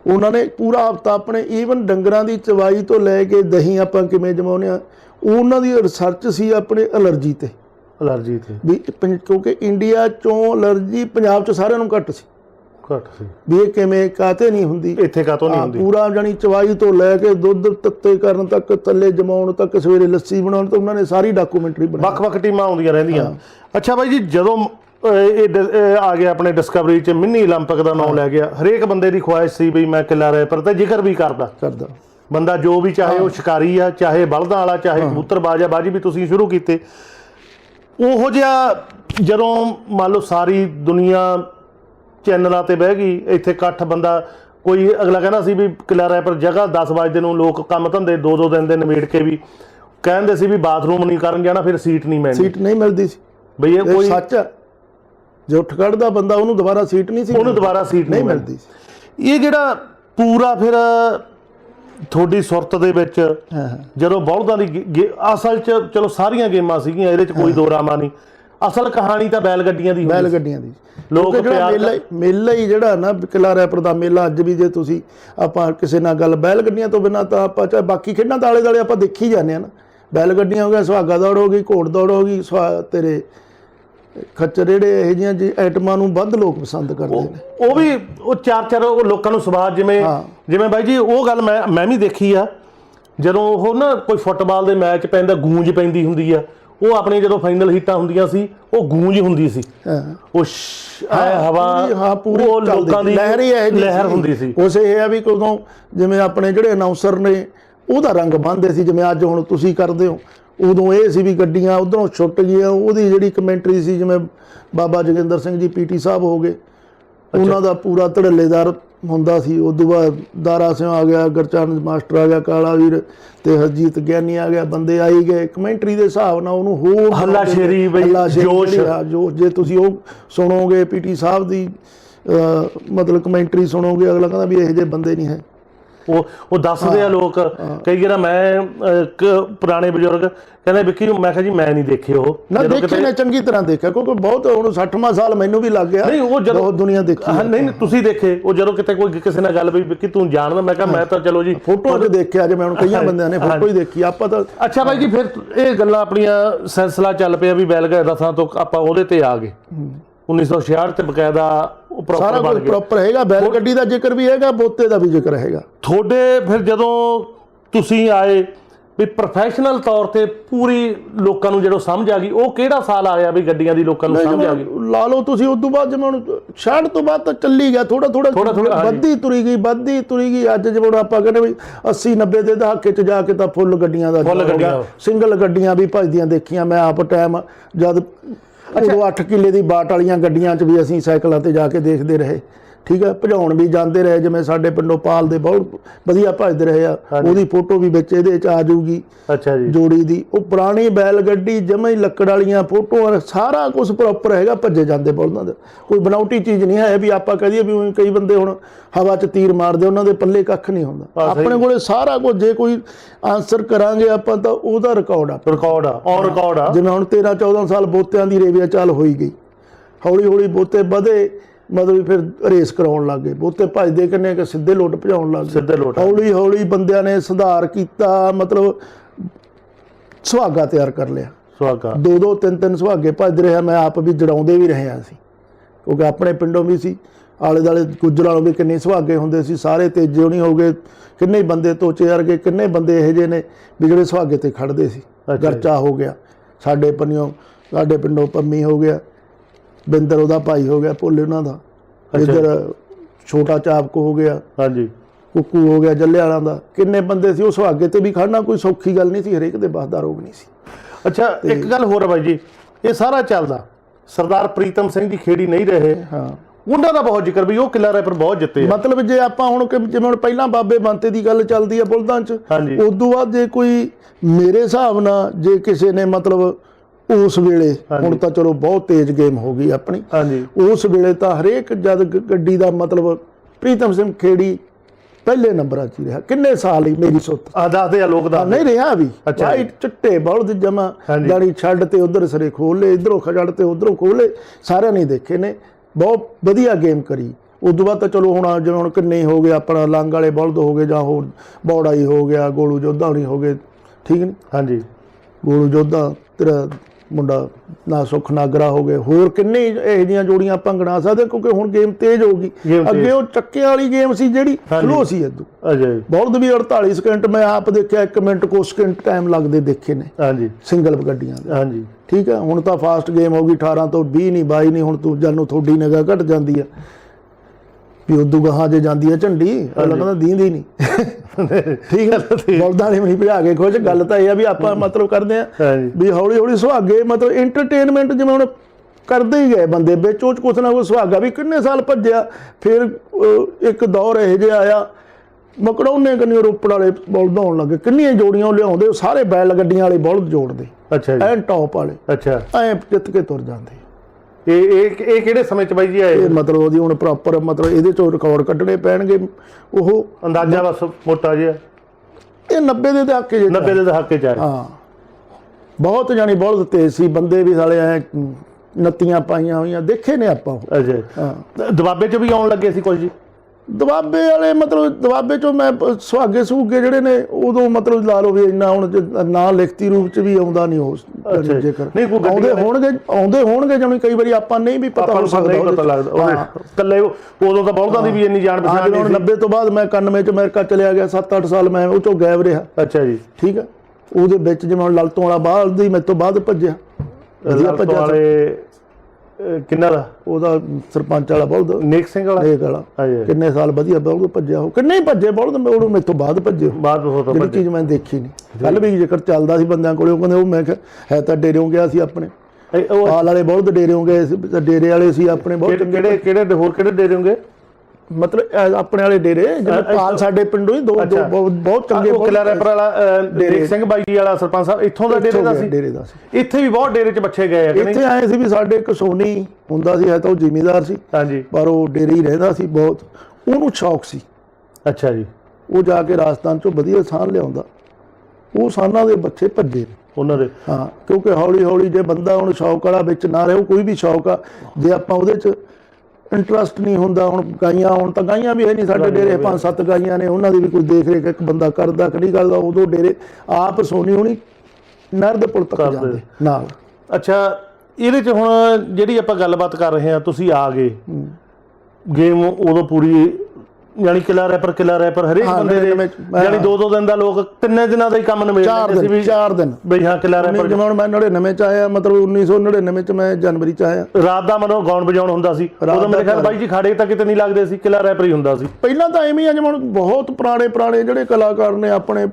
ਉਹਨਾਂ ਨੇ ਪੂਰਾ ਹਫਤਾ ਆਪਣੇ ਈਵਨ ਡੰਗਰਾਂ ਦੀ ਚਵਾਈ ਤੋਂ ਲੈ ਕੇ ਦਹੀਂ ਆਪਾਂ ਕਿਵੇਂ ਜਮਾਉਂਦੇ ਆ ਉਹਨਾਂ ਦੀ ਰਿਸਰਚ ਸੀ ਆਪਣੇ ਅਲਰਜੀ ਤੇ। ਅਲਰਜੀ ਤੇ। ਵੀ ਕਿਉਂਕਿ ਇੰਡੀਆ ਚੋਂ ਅਲਰਜੀ ਪੰਜਾਬ ਚ ਸਾਰਿਆਂ ਨੂੰ ਘੱਟ ਸੀ। ਘੱਟ ਸੀ। ਵੀ ਇਹ ਕਿਵੇਂ ਕਾਤੇ ਨਹੀਂ ਹੁੰਦੀ। ਇੱਥੇ ਕਾਤੋਂ ਨਹੀਂ ਹੁੰਦੀ। ਪੂਰਾ ਜਾਨੀ ਚਵਾਈ ਤੋਂ ਲੈ ਕੇ ਦੁੱਧ ਤੱਤੇ ਕਰਨ ਤੱਕ ਥੱਲੇ ਜਮਾਉਣ ਤੱਕ ਸਵੇਰੇ ਲੱਸੀ ਬਣਾਉਣ ਤੱਕ ਉਹਨਾਂ ਨੇ ਸਾਰੀ ਡਾਕੂਮੈਂਟਰੀ ਬਣਾਈ। ਵੱਖ-ਵੱਖ ਟੀਮਾਂ ਆਉਂਦੀਆਂ ਰਹਿੰਦੀਆਂ। ਅੱਛਾ ਬਾਈ ਜੀ ਜਦੋਂ ਇਹ ਡ- ਇਹ ਆ ਗਿਆ ਆਪਣੇ ਡਿਸਕਵਰੀ 'ਚ ਮਿੰਨੀ 올림픽 ਦਾ ਨਾਮ ਲੈ ਗਿਆ ਹਰੇਕ ਬੰਦੇ ਦੀ ਖੁਆਇਸ਼ ਸੀ ਵੀ ਮੈਂ ਕਿਲਾ ਰੈਪਰ ਤੇ ਜ਼ਿਕਰ ਵੀ ਕਰਦਾ ਕਰਦਾ ਬੰਦਾ ਜੋ ਵੀ ਚਾਹੇ ਉਹ ਸ਼ਿਕਾਰੀ ਆ ਚਾਹੇ ਬਲਦਾਂ ਵਾਲਾ ਚਾਹੇ ਕਬੂਤਰਬਾਜ਼ ਆ ਬਾਜੀ ਵੀ ਤੁਸੀਂ ਸ਼ੁਰੂ ਕੀਤੇ ਉਹੋ ਜਿਹਾ ਜਦੋਂ ਮੰਨ ਲਓ ਸਾਰੀ ਦੁਨੀਆ ਚੈਨਲਾਂ ਤੇ ਬਹਿ ਗਈ ਇੱਥੇ ਇਕੱਠ ਬੰਦਾ ਕੋਈ ਅਗਲਾ ਕਹਿੰਦਾ ਸੀ ਵੀ ਕਿਲਾ ਰੈਪਰ ਜਗ੍ਹਾ 10 ਵਜੇ ਨੂੰ ਲੋਕ ਕੰਮ ਧੰਦੇ ਦੋ ਦੋ ਦਿਨ ਦੇ ਨਿਬੇੜ ਕੇ ਵੀ ਕਹਿੰਦੇ ਸੀ ਵੀ ਬਾਥਰੂਮ ਨਹੀਂ ਕਰਨ ਜਾਣਾ ਫਿਰ ਸੀਟ ਨਹੀਂ ਮਿਲਣੀ ਸੀਟ ਨਹੀਂ ਮਿਲਦੀ ਸੀ ਬਈ ਇਹ ਇਹ ਕੋਈ ਸੱਚ ਆ ਜੇ ਉੱਠ ਖੜਦਾ ਬੰਦਾ ਉਹਨੂੰ ਦੁਬਾਰਾ ਸੀਟ ਨਹੀਂ ਸੀ ਉਹਨੂੰ ਦੁਬਾਰਾ ਸੀਟ ਨਹੀਂ ਮਿਲਦੀ ਇਹ ਜਿਹੜਾ ਪੂਰਾ ਫਿਰ ਤੁਹਾਡੀ ਸੁਰਤ ਦੇ ਵਿੱਚ ਜਦੋਂ ਬਲਦਾਂ ਦੀ ਅਸਲ 'ਚ ਚਲੋ ਸਾਰੀਆਂ ਗੇਮਾਂ ਸੀਗੀਆਂ ਇਹਦੇ 'ਚ ਕੋਈ ਦੋਰਾਮਾ ਨਹੀਂ। ਅਸਲ ਕਹਾਣੀ ਤਾਂ ਬੈਲ ਗੱਡੀਆਂ ਦੀ ਬੈਲ। ਗੱਡੀਆਂ ਦੀ। ਲੋਕ ਪਿਆਰ ਮੇਲਾ ਹੀ- ਮੇਲਾ ਹੀ ਜਿਹੜਾ ਨਾ ਕਿਲਾ ਰੈਪਰ ਦਾ ਮੇਲਾ ਅੱਜ ਵੀ ਜੇ ਤੁਸੀਂ ਆਪਾਂ ਕਿਸੇ ਨਾਲ ਗੱਲ ਬੈਲ ਗੱਡੀਆਂ ਤੋਂ ਬਿਨਾਂ ਤਾਂ ਆਪਾਂ ਚਾਹੇ ਬਾਕੀ ਖੇਡਾਂ ਦੇ ਆਲੇ ਦੁਆਲੇ ਆਪਾਂ ਦੇਖੀ ਜਾਂਦੇ ਆ ਨਾ। ਬੈਲ ਗੱਡੀਆਂ ਹੋ ਗਿਆ ਸੁਹਾਗਾ ਦੌੜ ਹੋ ਗਈ ਘੋੜ ਦੌੜ ਹੋ ਗਈ ਤੇਰੇ ਖੱਚਰ ਜਿਹੜੇ ਇਹੋ ਜਿਹੀਆਂ ਜੀ ਆਈਟਮਾਂ ਨੂੰ ਵੱਧ ਲੋਕ ਪਸੰਦ ਕਰਦੇ ਨੇ। ਉਹ ਵੀ ਉਹ ਚਾਰ ਚਾਰ ਉਹ ਲੋਕਾਂ ਨੂੰ ਸਵਾਦ ਜਿਵੇਂ। ਜਿਵੇਂ ਬਾਈ ਜੀ ਉਹ ਗੱਲ ਮੈਂ ਮੈਂ ਵੀ ਦੇਖੀ ਆ ਜਦੋਂ ਉਹ ਨਾ ਕੋਈ ਫੁੱਟਬਾਲ ਦੇ ਮੈਚ ਪੈਂਦਾ ਗੂੰਜ ਪੈਂਦੀ ਹੁੰਦੀ ਆ ਉਹ ਆਪਣੇ ਜਦੋਂ ਫਾਈਨਲ ਹੀਟਾਂ ਹੁੰਦੀਆਂ ਸੀ ਉਹ ਗੂੰਜ ਹੁੰਦੀ ਸੀ। ਉਹ ਹਵਾ ਹਾਂ ਪੂਰੀ ਲੋਕਾਂ ਦੀ ਲਹਿਰ ਹੀ ਇਹੋ ਲਹਿਰ ਹੁੰਦੀ ਸੀ। ਉਸ ਇਹ ਆ ਵੀ ਕਦੋਂ ਜਿਵੇਂ ਆਪਣੇ ਜਿਹੜੇ ਅਨਾਉਂਸਰ ਨੇ ਉਹਦਾ ਰੰਗ ਬੰਨਦੇ ਸੀ ਜਿਵੇਂ ਅੱਜ ਹੁਣ ਤੁਸੀਂ ਕਰਦੇ ਹੋ ਉਦੋਂ ਇਹ ਸੀ ਵੀ ਗੱਡੀਆਂ ਉਧਰੋਂ ਛੁੱਟ ਗਈਆਂ ਉਹਦੀ ਜਿਹੜੀ ਕਮੈਂਟਰੀ ਸੀ ਜਿਵੇਂ ਬਾਬਾ ਜੋਗਿੰਦਰ ਸਿੰਘ ਜੀ ਪੀਟੀ ਸਾਹਿਬ ਹੋ ਗਏ ਉਹਨਾਂ ਦਾ ਪੂਰਾ ਧੜੱਲੇਦਾਰ ਹੁੰਦਾ ਸੀ। ਉਦੋਂ ਬਾਅਦ ਦਾਰਾ ਸਿੰਘ ਆ ਗਿਆ ਗੁਰਚਰਨ ਮਾਸਟਰ ਆ ਗਿਆ ਕਾਲਾ ਵੀਰ ਤੇ ਹਰਜੀਤ ਗਿਆਨੀ ਆ ਗਿਆ ਬੰਦੇ ਆਈ ਗਏ। ਕਮੈਂਟਰੀ ਦੇ ਹਿਸਾਬ ਨਾਲ ਉਹਨੂੰ ਹੋਰ ਹੱਲਾਸ਼ੇਰੀ ਬਈ, ਹੱਲਾਸ਼ੇਰੀ ਜੋਸ਼। ਆ, ਜੋ ਜੇ ਤੁਸੀਂ ਉਹ ਸੁਣੋਗੇ ਪੀਟੀ ਸਾਹਿਬ ਦੀ ਮਤਲਬ ਕਮੈਂਟਰੀ ਸੁਣੋਗੇ ਅਗਲਾ ਕਹਿੰਦਾ ਵੀ ਇਹੋ ਜਿਹੇ ਬੰਦੇ ਨਹੀਂ ਹੈ। ਉਹ ਉਹ ਦੱਸਦੇ ਆ ਲੋਕ। ਕਈ ਵਾਰ ਮੈਂ ਇੱਕ ਪੁਰਾਣੇ ਬਜ਼ੁਰਗ ਕਹਿੰਦੇ ਵਿੱਕੀ ਨੂੰ ਮੈਂ ਕਿਹਾ ਜੀ ਮੈਂ ਨਹੀਂ ਦੇਖੇ ਉਹ। ਨਾ ਦੇਖੇ ਨੇ ਚੰਗੀ ਤਰ੍ਹਾਂ ਦੇਖਿਆ ਕਿਉਂਕਿ ਬਹੁਤ ਹੁਣ 60ਵਾਂ ਸਾਲ ਮੈਨੂੰ ਵੀ ਲੱਗ ਗਿਆ ਨਹੀਂ, ਉਹ ਜਦੋਂ- ਬਹੁਤ ਦੁਨੀਆ ਦੇਖੀ ਹਾਂ ਨਹੀਂ ਨਹੀਂ, ਤੁਸੀਂ ਦੇਖੇ ਉਹ ਜਦੋਂ ਕਿਤੇ ਕੋਈ ਕਿਸੇ ਨਾਲ ਗੱਲ ਵੀ ਵਿੱਕੀ ਤੂੰ ਜਾਣਦਾ ਮੈਂ ਕਿਹਾ ਮੈਂ ਤਾਂ ਚਲੋ ਜੀ। ਫੋਟੋ 'ਚ ਦੇਖਿਆ ਜਿਵੇਂ ਹੁਣ ਕਈਆਂ ਬੰਦਿਆਂ ਨੇ ਫੋਟੋ ਹੀ ਦੇਖੀ ਆਪਾਂ ਤਾਂ ਅੱਛਾ ਬਾਈ ਜੀ ਫਿਰ ਇਹ ਗੱਲਾਂ ਆਪਣੀਆਂ ਸਿਲਸਿਲਾ ਚੱਲ ਪਿਆ ਵੀ ਬੈਲਗੜ ਰਥਾਂ ਤੋਂ ਆਪਾਂ ਉਹਦੇ ਤੇ ਆ ਗਏ। 1966 ਤੇ ਬਕਾਇਦਾ ਉਹ ਸਾਰਾ ਪ੍ਰੋਪਰ ਬਣ ਕੁਝ ਗਿਆ ਪ੍ਰੋਪਰ ਹੈਗਾ ਬੈਲ ਗੱਡੀ ਦਾ ਜ਼ਿਕਰ ਵੀ ਹੈਗਾ ਬੋਤੇ ਦਾ ਵੀ ਜ਼ਿਕਰ ਹੈਗਾ ਤੁਹਾਡੇ ਫਿਰ ਜਦੋਂ ਤੁਸੀਂ ਆਏ ਵੀ ਪ੍ਰੋਫੈਸ਼ਨਲ ਤੌਰ ਤੇ ਪੂਰੀ ਲੋਕਾਂ ਨੂੰ ਜਦੋਂ ਸਮਝ ਆ ਗਈ ਉਹ ਕਿਹੜਾ ਸਾਲ ਆਇਆ ਵੀ ਗੱਡੀਆਂ ਦੀ ਲੋਕਾਂ ਨੂੰ ਸਮਝ ਆ ਗਈ ਲਾ ਲਓ ਤੁਸੀਂ ਉਸ ਤੋਂ ਬਾਅਦ ਜਿਵੇਂ ਹੁਣ 66 ਤੋਂ ਬਾਅਦ ਤਾਂ ਚੱਲੀ ਗਿਆ ਥੋੜਾ ਥੋੜਾ ਥੋੜ੍ਹਾ-ਥੋੜ੍ਹਾ, ਹਾਂਜੀ। ਵੱਧਦੀ ਤੁਰੀ ਗਈ ਵੱਧਦੀ ਤੁਰੀ ਗਈ ਅੱਜ ਜਿਵੇਂ ਹੁਣ ਆਪਾਂ ਕਹਿੰਦੇ ਵੀ 80 90 ਦੇ ਦਹਾਕੇ ਚ ਜਾ ਕੇ ਤਾਂ ਫੁੱਲ ਗੱਡੀਆਂ ਦਾ ਫੁੱਲ। ਗੱਡੀਆਂ। ਸਿੰਗਲ ਗੱਡੀਆਂ ਵੀ ਭਜਦੀਆਂ ਦੇਖੀਆਂ ਮੈਂ ਆਪ ਟਾਈਮ ਜਦ ਉਦੋਂ 8 ਕਿੱਲੇ ਦੀ ਬਾਟ ਵਾਲੀਆਂ ਗੱਡੀਆਂ 'ਚ ਵੀ ਅਸੀਂ ਸਾਈਕਲਾਂ ਤੇ ਜਾ ਕੇ ਦੇਖਦੇ ਰਹੇ। ਠੀਕ ਹੈ ਭਜਾਉਣ ਵੀ ਜਾਂਦੇ ਰਹੇ ਜਿਵੇਂ ਸਾਡੇ ਪਿੰਡੋਂ ਪਾਲ ਦੇ ਬਹੁਤ ਵਧੀਆ ਭਜਦੇ ਰਹੇ ਆ। ਉਹਦੀ ਫੋਟੋ ਵੀ ਵਿੱਚ ਇਹਦੇ ਚ ਆ ਜਾਊਗੀ। ਅੱਛਾ ਜੀ। ਜੋੜੀ ਦੀ। ਉਹ ਪੁਰਾਣੀ ਬੈਲ ਗੱਡੀ ਜਮਾਂ ਹੀ ਲੱਕੜ ਵਾਲੀਆਂ ਫੋਟੋਆਂ ਸਾਰਾ ਕੁਝ ਪ੍ਰੋਪਰ ਹੈਗਾ ਭੱਜੇ ਜਾਂਦੇ ਬਲਦਾਂ ਦੇ। ਕੋਈ ਬਣਾਉਟੀ ਚੀਜ਼ ਨਹੀਂ ਹੈ ਵੀ ਆਪਾਂ ਕਹ ਦਈਏ ਵੀ ਕਈ ਬੰਦੇ ਹੁਣ ਹਵਾ 'ਚ ਤੀਰ ਮਾਰਦੇ ਉਹਨਾਂ ਦੇ ਪੱਲੇ ਕੱਖ ਨਹੀਂ ਹੁੰਦਾ। ਆਪਣੇ ਕੋਲੇ ਸਾਰਾ ਕੁਝ ਜੇ ਕੋਈ ਆਨਸਰ ਕਰਾਂਗੇ ਆਪਾਂ ਤਾਂ ਉਹਦਾ ਰਿਕਾਰਡ ਆ। ਰਿਕਾਰਡ ਆ ਔਨ ਰਿਕਾਰਡ ਆ। ਜਿਵੇਂ ਹੁਣ 13 14 ਸਾਲ ਬੋਤਿਆਂ ਦੀ ਰੇਵੀਆ ਚਾਲ ਹੋਈ ਗਈ। ਹੌਲੀ ਹੌਲੀ ਬੋਤੇ ਵਧੇ ਮਤਲਬ ਫਿਰ ਰੇਸ ਕਰਾਉਣ ਲੱਗ ਗਏ। ਬੋਤੇ ਭੱਜਦੇ ਕਿੰਨੇ ਕਿ ਸਿੱਧੇ ਲੁੱਟ ਭਜਾਉਣ ਲੱਗ ਗਏ। ਸਿੱਧੇ ਲੋਟ। ਹੌਲੀ ਹੌਲੀ ਬੰਦਿਆਂ ਨੇ ਸੁਧਾਰ ਕੀਤਾ ਮਤਲਬ ਸੁਹਾਗਾ ਤਿਆਰ ਕਰ ਲਿਆ। ਸੁਹਾਗਾ। ਦੋ ਦੋ ਤਿੰਨ ਤਿੰਨ ਸੁਹਾਗੇ ਭੱਜਦੇ ਰਿਹਾ ਮੈਂ ਆਪ ਵੀ ਜੜਾਉਂਦੇ ਵੀ ਰਹੇ ਹਾਂ ਅਸੀਂ। ਕਿਉਂਕਿ ਆਪਣੇ ਪਿੰਡੋਂ ਵੀ ਸੀ ਆਲੇ ਦਾਲੇ ਗੁੱਜਰ ਵਾਲੋਂ ਵੀ ਕਿੰਨੇ ਸੁਹਾਗੇ ਹੁੰਦੇ ਸੀ ਸਾਰੇ ਤੇਜੇ ਨਹੀਂ ਹੋ ਗਏ ਕਿੰਨੇ ਬੰਦੇ ਤੋਚੇ ਵਰਗੇ ਕਿੰਨੇ ਬੰਦੇ ਇਹੋ ਜਿਹੇ ਨੇ ਵੀ ਜਿਹੜੇ ਸੁਹਾਗੇ ਤੇ ਖੜਦੇ ਸੀ। ਗਰਚਾ ਹੋ ਗਿਆ ਸਾਡੇ ਪੰਨਿਓ ਸਾਡੇ ਪਿੰਡੋਂ ਪੰਮੀ ਹੋ ਗਿਆ ਬਿੰਦਰ ਉਹਦਾ ਭਾਈ ਹੋ ਗਿਆ ਭੋਲੇ ਉਹਨਾਂ ਦਾ। ਇੱਧਰ ਛੋਟਾ ਚਾਪਕ ਹੋ ਗਿਆ। ਹਾਂਜੀ। ਕੁੱਕੂ ਹੋ ਗਿਆ ਜੱਲੇ ਵਾਲਾਂ ਦਾ। ਕਿੰਨੇ ਬੰਦੇ ਸੀ ਉਹ ਸੁਹਾਗੇ ਤੇ ਵੀ ਖੜਨਾ ਕੋਈ ਸੌਖੀ ਗੱਲ ਨਹੀਂ ਸੀ ਹਰੇਕ ਦੇ ਬਸ ਦਾ ਰੋਗ ਨਹੀਂ ਸੀ। ਅੱਛਾ ਇੱਕ ਗੱਲ ਹੋਰ ਬਾਈ ਜੀ ਇਹ ਸਾਰਾ ਚੱਲਦਾ। ਸਰਦਾਰ ਪ੍ਰੀਤਮ ਸਿੰਘ ਜੀ ਖੇੜੀ ਨਹੀਂ ਰਹੇ। ਹਾਂ। ਉਹਨਾਂ ਦਾ ਬਹੁਤ ਜ਼ਿਕਰ ਵੀ ਉਹ ਕਿਲਾ ਰੈਪਰ ਬਹੁਤ ਜਿੱਤੇ ਆ। ਮਤਲਬ ਜੇ ਆਪਾਂ ਹੁਣ ਕਿ ਜਿਵੇਂ ਹੁਣ ਪਹਿਲਾਂ ਬਾਬੇ ਬੰਤੇ ਦੀ ਗੱਲ ਚੱਲਦੀ ਆ ਬੁਲਦਾਂ 'ਚ। ਉਸ ਤੋਂ ਬਾਅਦ ਜੇ ਕੋਈ ਮੇਰੇ ਹਿਸਾਬ ਨਾਲ ਜੇ ਕਿਸੇ ਨੇ ਮਤਲਬ ਉਸ ਵੇਲੇ ਹੁਣ ਤਾਂ ਚਲੋ ਬਹੁਤ ਤੇਜ਼ ਗੇਮ ਹੋ ਗਈ ਆਪਣੀ। ਹਾਂਜੀ। ਉਸ ਵੇਲੇ ਤਾਂ ਹਰੇਕ ਜਦ ਗੱਡੀ ਦਾ ਮਤਲਬ ਪ੍ਰੀਤਮ ਸਿੰਘ ਖੇੜੀ ਪਹਿਲੇ ਨੰਬਰਾਂ 'ਚ ਹੀ ਰਿਹਾ। ਕਿੰਨੇ ਸਾਲ ਹੀ ਮੇਰੀ ਸੁੱਤ। ਆ ਦੱਸਦੇ ਆ ਲੋਕ ਦਾ। ਨਹੀਂ ਰਿਹਾ ਵੀ। ਵਾਈਟ ਚਿੱਟੇ ਬਲਦ ਜਮਾ। ਗਾੜੀ ਛੱਡ ਤੇ ਉਧਰ ਸਰੇ ਖੋਲੇ ਇਧਰੋਂ ਖਜੜ ਤੇ ਉਧਰੋਂ ਖੋਲੇ ਸਾਰਿਆਂ ਨੇ ਦੇਖੇ ਨੇ। ਬਹੁਤ ਵਧੀਆ ਗੇਮ ਕਰੀ। ਉਦੋਂ ਬਾਅਦ ਤਾਂ ਚਲੋ ਹੁਣ ਜਿਵੇਂ ਹੁਣ ਕਿੰਨੇ ਹੀ ਹੋ ਗਏ ਆਪਣਾ ਲੰਗ ਵਾਲੇ ਬਲਦ ਹੋ ਗਏ ਜਾਂ ਹੋਰ ਬੌੜਾਈ ਹੋ ਗਿਆ ਗੋਲੂ ਜੋਧਾ ਹੋਣੀ ਹੋ ਗਏ ਠੀਕ ਨਹੀਂ ਹਾਂਜੀ। ਗੋਲੂ ਜੋਧਾ ਤੇਰਾ ਮੁੰਡਾ ਨਾ ਸੁਖ ਨਾਗਰਾ ਹੋ ਗਏ। ਹੋਰ ਕਿੰਨੇ ਇਹੋ ਜਿਹੀਆਂ ਜੋੜੀਆਂ ਆਪਾਂ ਗਣਾ ਸਕਦੇ ਕਿਉਂਕਿ ਹੁਣ ਗੇਮ ਤੇਜ਼ ਹੋ ਗਈ। ਅੱਗੇ ਉਹ ਚੱਕੇ ਵਾਲੀ ਗੇਮ ਸੀ ਜਿਹੜੀ। ਸਲੋ ਸੀ ਇਦੋਂ ਅਜੇ ਬਲਦ ਵੀ 48 ਸਕਿੰਟ ਮੈਂ ਆਪ ਦੇਖਿਆ 1 ਮਿੰਟ ਕੋ ਸਕਿੰਟ ਟਾਈਮ ਲੱਗਦੇ ਦੇਖੇ ਨੇ। ਹਾਂਜੀ। ਸਿੰਗਲ ਗੱਡੀਆਂ ਦੇ। ਹਾਂਜੀ। ਠੀਕ ਹੈ ਹੁਣ ਤਾਂ ਫਾਸਟ ਗੇਮ ਹੋ ਗਈ 18 ਤੋਂ 20 ਨਹੀਂ 22 ਨਹੀਂ ਹੁਣ ਤੂੰ ਜਾਨੂੰ ਤੁਹਾਡੀ ਨਿਗਾਹ ਘਟ ਜਾਂਦੀ ਆ। ਵੀ ਉਦੋਂ ਗਾਹਾਂ ਜੇ ਜਾਂਦੀ ਆ ਝੰਡੀ ਅਗਲਾ ਕਹਿੰਦਾ ਦੀਂਦੀ ਨਹੀਂ। ਠੀਕ ਹੈ ਬਲਦਾਂ ਨੇ ਵੀ ਭਜਾ ਕੇ ਖੁਸ਼ ਗੱਲ ਤਾਂ ਇਹ ਆ ਵੀ ਆਪਾਂ ਮਤਲਬ ਕਰਦੇ ਆ ਵੀ ਹੌਲੀ ਹੌਲੀ ਸੁਹਾਗੇ ਮਤਲਬ ਐਂਟਰਟੇਨਮੈਂਟ ਜਿਵੇਂ ਹੁਣ ਕਰਦੇ ਹੀ ਗਏ ਬੰਦੇ ਵਿੱਚ ਉਹ ਕੁਛ ਨਾ ਕੁਛ ਸੁਹਾਗਾ ਵੀ ਕਿੰਨੇ ਸਾਲ ਭੱਜਿਆ ਫਿਰ ਇੱਕ ਦੌਰ ਇਹੋ ਜਿਹਾ ਆਇਆ ਮਕੜੌਨੇ ਕੰਨੀ ਰੋਪੜ ਵਾਲੇ ਬਲਦ ਆਉਣ ਲੱਗੇ ਕਿੰਨੀਆਂ ਜੋੜੀਆਂ ਲਿਆਉਂਦੇ ਸਾਰੇ ਬੈਲ ਗੱਡੀਆਂ ਵਾਲੇ ਬਲਦ ਜੋੜਦੇ ਅੱਛਾ ਜੀ। ਐਨ ਟੌਪ ਵਾਲੇ ਅੱਛਾ। ਐ ਜਿੱਤ ਕੇ ਤੁਰ ਜਾਂਦੇ। ਇਹ ਇਹ ਇਹ ਕਿਹੜੇ ਸਮੇਂ ਚ ਬਾਈ ਜੀ ਆਏ? ਇਹ ਮਤਲਬ ਉਹਦੀ ਹੁਣ ਪ੍ਰੋਪਰ ਮਤਲਬ ਇਹਦੇ ਚੋਂ ਰਿਕਾਰਡ ਕੱਢਣੇ ਪੈਣਗੇ। ਉਹ ਅੰਦਾਜ਼ਾ ਬਸ ਮੋਟਾ ਜਿਹਾ। ਇਹ 90 ਦੇ ਦਹਾਕੇ ਜੇ 90 ਦੇ ਦਹਾਕੇ ਚ ਆਏ। ਹਾਂ। ਬਹੁਤ ਜਾਣੀ ਬਹੁਤ ਤੇਜ਼ ਸੀ। ਬੰਦੇ ਵੀ ਸਾਲੇ ਐ ਨੱਤੀਆਂ ਪਾਈਆਂ ਹੋਈਆਂ। ਦੇਖੇ ਨੇ ਆਪਾਂ ਹਾਂ। ਦਬਾਬੇ ਚ ਵੀ ਆਉਣ ਲੱਗੇ ਸੀ ਕੁਝ ਜੀ? ਦਵਾਬੇ ਵਾਲੇ ਮਤਲਬ ਦਵਾਬੇ ਚੋਂ ਮੈਂ ਸੁਹਾਗੇ ਸੁਹਾਗੇ ਜਿਹੜੇ ਨੇ ਉਦੋਂ ਮਤਲਬ ਲਾ ਲਓ ਵੀ ਇੰਨਾ ਹੁਣ ਨਾ ਲਿਖਤੀ ਰੂਪ ਚ ਵੀ ਆਉਂਦਾ ਨਹੀਂ ਜੀ। ਜੇਕਰ। ਨਹੀਂ, ਕੋਈ ਗੱਡੀਆਂ ਆਉਂਦੇ ਹੋਣਗੇ ਆਉਂਦੇ ਹੋਣਗੇ ਜਾਣੀ ਕਈ ਵਾਰੀ ਆਪਾਂ ਨਹੀਂ ਵੀ ਪਤਾ ਹੋ ਸਕਦਾ ਪਤਾ। ਲੱਗਦਾ ਹਾਂ। ਕੱਲੇ ਉਦੋਂ ਤਾਂ ਬਲਦਾਂ ਦੀ ਵੀ ਇੰਨੀ ਜਾਣ ਹਾਂ ਪਛਾਣ ਨਹੀਂ ਸੀ। 90 ਤੋਂ ਬਾਅਦ ਮੈਂ 91 ਚ ਅਮਰੀਕਾ ਚਲਿਆ ਗਿਆ 7-8 ਸਾਲ ਮੈਂ ਉਹ ਚੋਂ ਗਾਇਬ ਰਿਹਾ। ਅੱਛਾ ਜੀ। ਠੀਕ ਹੈ ਉਹਦੇ ਵਿੱਚ ਜਿਵੇਂ ਹੁਣ ਲਲਤੋਂ ਵਾਲਾ ਬਾਹਰ ਦੀ ਮੇਰੇ ਤੋਂ ਬਾਅਦ ਭੱਜਿਆ। ਲਾਲਤੋਂ ਭੱਜਿਆ ਵਾਲੇ ਕਿੰਨਾ ਦਾ? ਉਹਦਾ ਸਰਪੰਚ ਵਾਲਾ ਬਹੁਤ ਨੇਕ ਸਿੰਘ ਵਾਲਾ। ਇਹ ਵਾਲਾ ਕਿੰਨੇ ਸਾਲ ਵਧੀਆ ਬਹੁਤ ਭੱਜਿਆ ਉਹ। ਕਿੰਨੇ ਹੀ ਭੱਜੇ ਬਹੁਤ ਉਹਨੂੰ ਮੇਰੇ ਤੋਂ ਬਾਅਦ ਭੱਜੇ ਉਹ। ਬਾਅਦ ਜਿਹੜੀ ਹੋਤਾ ਚੀਜ਼ ਮੈਂ ਦੇਖੀ ਨਹੀਂ। ਕੱਲ ਵੀ ਜੇਕਰ ਚੱਲਦਾ ਸੀ ਬੰਦਿਆਂ ਕੋਲੇ ਉਹ ਕਹਿੰਦੇ ਉਹ ਮੈਂ ਹੈ ਤਾਂ ਡੇਰਿਓਂ ਗਿਆ ਸੀ ਆਪਣੇ। ਉਹ ਪਾਲ ਵਾਲੇ ਬਹੁਤ ਡੇਰਿਓਂ ਗਏ ਸੀ ਡੇਰੇ ਵਾਲੇ ਸੀ ਆਪਣੇ ਬਹੁਤ ਕਿਹੜੇ ਕਿਹੜੇ ਹੋਰ ਕਿਹੜੇ ਦੇ ਦੇਵੋਗੇ ਮਤਲਬ ਆਪਣੇ ਵਾਲੇ ਡੇਰੇ ਜਿਵੇਂ ਪਾਲ ਸਾਡੇ ਪਿੰਡੋਂ ਹੀ ਦੋ ਦੋ। ਬਹੁਤ ਚੰਗੇ ਉਹ ਕਿਲਾ ਰੈਪਰ ਵਾਲਾ ਨੇਕ ਸਿੰਘ ਬਾਈ ਜੀ ਵਾਲਾ ਸਰਪੰਚ ਸਾਹਿਬ ਇੱਥੋਂ ਦਾ ਡੇਰੇ ਦਾ ਸੀ? ਡੇਰੇ ਦਾ ਸੀ। ਇੱਥੇ ਵੀ ਬਹੁਤ ਡੇਰੇ ਚ ਬੱਚੇ ਗਏ ਆ ਕਿ ਨਹੀਂ? ਇੱਥੇ ਆਏ ਸੀ ਵੀ ਸਾਡੇ ਇੱਕ ਸੋਨੀ ਹੁੰਦਾ ਸੀ ਹੈ ਤਾਂ ਉਹ ਜ਼ਿਮੀਦਾਰ ਸੀ। ਹਾਂਜੀ। ਪਰ ਉਹ ਡੇਰੇ ਹੀ ਰਹਿੰਦਾ ਸੀ ਬਹੁਤ। ਉਹਨੂੰ ਸ਼ੌਕ ਸੀ। ਅੱਛਾ ਜੀ। ਉਹ ਜਾ ਕੇ ਰਾਜਸਥਾਨ ਚੋਂ ਵਧੀਆ ਸਾਨ ਲਿਆਉਂਦਾ। ਉਹ ਸਾਨਾਂ ਦੇ ਬੱਚੇ ਭੱਜੇ ਉਹਨਾਂ ਦੇ। ਹਾਂ ਕਿਉਂਕਿ ਹੌਲੀ ਹੌਲੀ ਜੇ ਬੰਦਾ ਹੁਣ ਸ਼ੌਕ ਵਾਲਾ ਵਿੱਚ ਨਾ ਰਹੇ ਉਹ ਕੋਈ ਵੀ ਸ਼ੌਕ ਆ ਜੇ ਆਪਾਂ ਉਹਦੇ 'ਚ ਇੰਟਰਸਟ ਨਹੀਂ ਹੁੰਦਾ ਹੁਣ ਗਾਈਆਂ ਹੁਣ ਤਾਂ ਗਾਈਆਂ ਵੀ ਹੈ ਨਹੀਂ ਸਾਡੇ ਡੇਰੇ ਪੰਜ ਸੱਤ ਗਾਈਆਂ ਨੇ ਉਹਨਾਂ ਦੀ ਵੀ ਕੋਈ ਦੇਖ ਰੇਖ ਇੱਕ ਬੰਦਾ ਕਰਦਾ ਕਿ ਨਹੀਂ ਕਰਦਾ ਉਦੋਂ ਡੇਰੇ ਆਪ ਸੋਨੀ ਹੋਣੀ ਨਹਿਰ ਦੇ ਪੁਲ ਤੱਕ। ਜਾਂਦੇ ਨਾਲ। ਅੱਛਾ ਇਹਦੇ ਚ ਹੁਣ ਜਿਹੜੀ ਆਪਾਂ ਗੱਲਬਾਤ ਕਰ ਰਹੇ ਹਾਂ ਤੁਸੀਂ ਆ ਗਏ। ਗੇਮ ਉਦੋਂ ਪੂਰੀ ਯਾਨੀ ਕਿਲਾ ਰੈਪਰ ਕਿਲਾ ਰੈਪਰ ਹਰੇਕ ਹਾਂ, ਬੰਦੇ ਦੇ ਯਾਨੀ ਦੋ ਦੋ ਦਿਨ ਦਾ ਲੋਕ ਤਿੰਨੇ ਦਿਨਾਂ ਦਾ ਹੀ ਕੰਮ ਨਿਬੇੜ ਚਾਰ ਲੈਂਦੇ ਸੀ ਦਿਨ ਵੀ ਚਾਰ ਦਿਨ। ਬਈ ਹਾਂ ਕਿਲਾ ਰੈਪਰ ਜਿਵੇਂ ਹੁਣ ਮੈਂ 99 ਚ ਆਇਆ ਮਤਲਬ 1999 ਚ ਮੈਂ ਜਨਵਰੀ ਚ ਆਇਆ। ਰਾਤ ਦਾ ਮਨੋਂ ਗਾਉਣ ਵਜਾਉਣ ਹੁੰਦਾ ਸੀ। ਰਾਤ ਉਦੋਂ ਮੇਰੇ ਦਾ ਖਿਆਲ ਬਾਈ ਜੀ ਖਾੜੇ ਤਾਂ ਕਿਤੇ ਨਹੀਂ ਲੱਗਦੇ ਸੀ ਕਿਲਾ ਰੈਪਰ ਹੀ ਹੁੰਦਾ ਸੀ। ਪਹਿਲਾਂ ਤਾਂ ਐਵੇਂ ਹੀ ਆ ਜਿਵੇਂ ਹੁਣ ਬਹੁਤ ਪੁਰਾਣੇ ਪੁਰਾਣੇ ਜਿਹੜੇ ਕਲਾਕਾਰ ਨੇ ਆਪਣੇ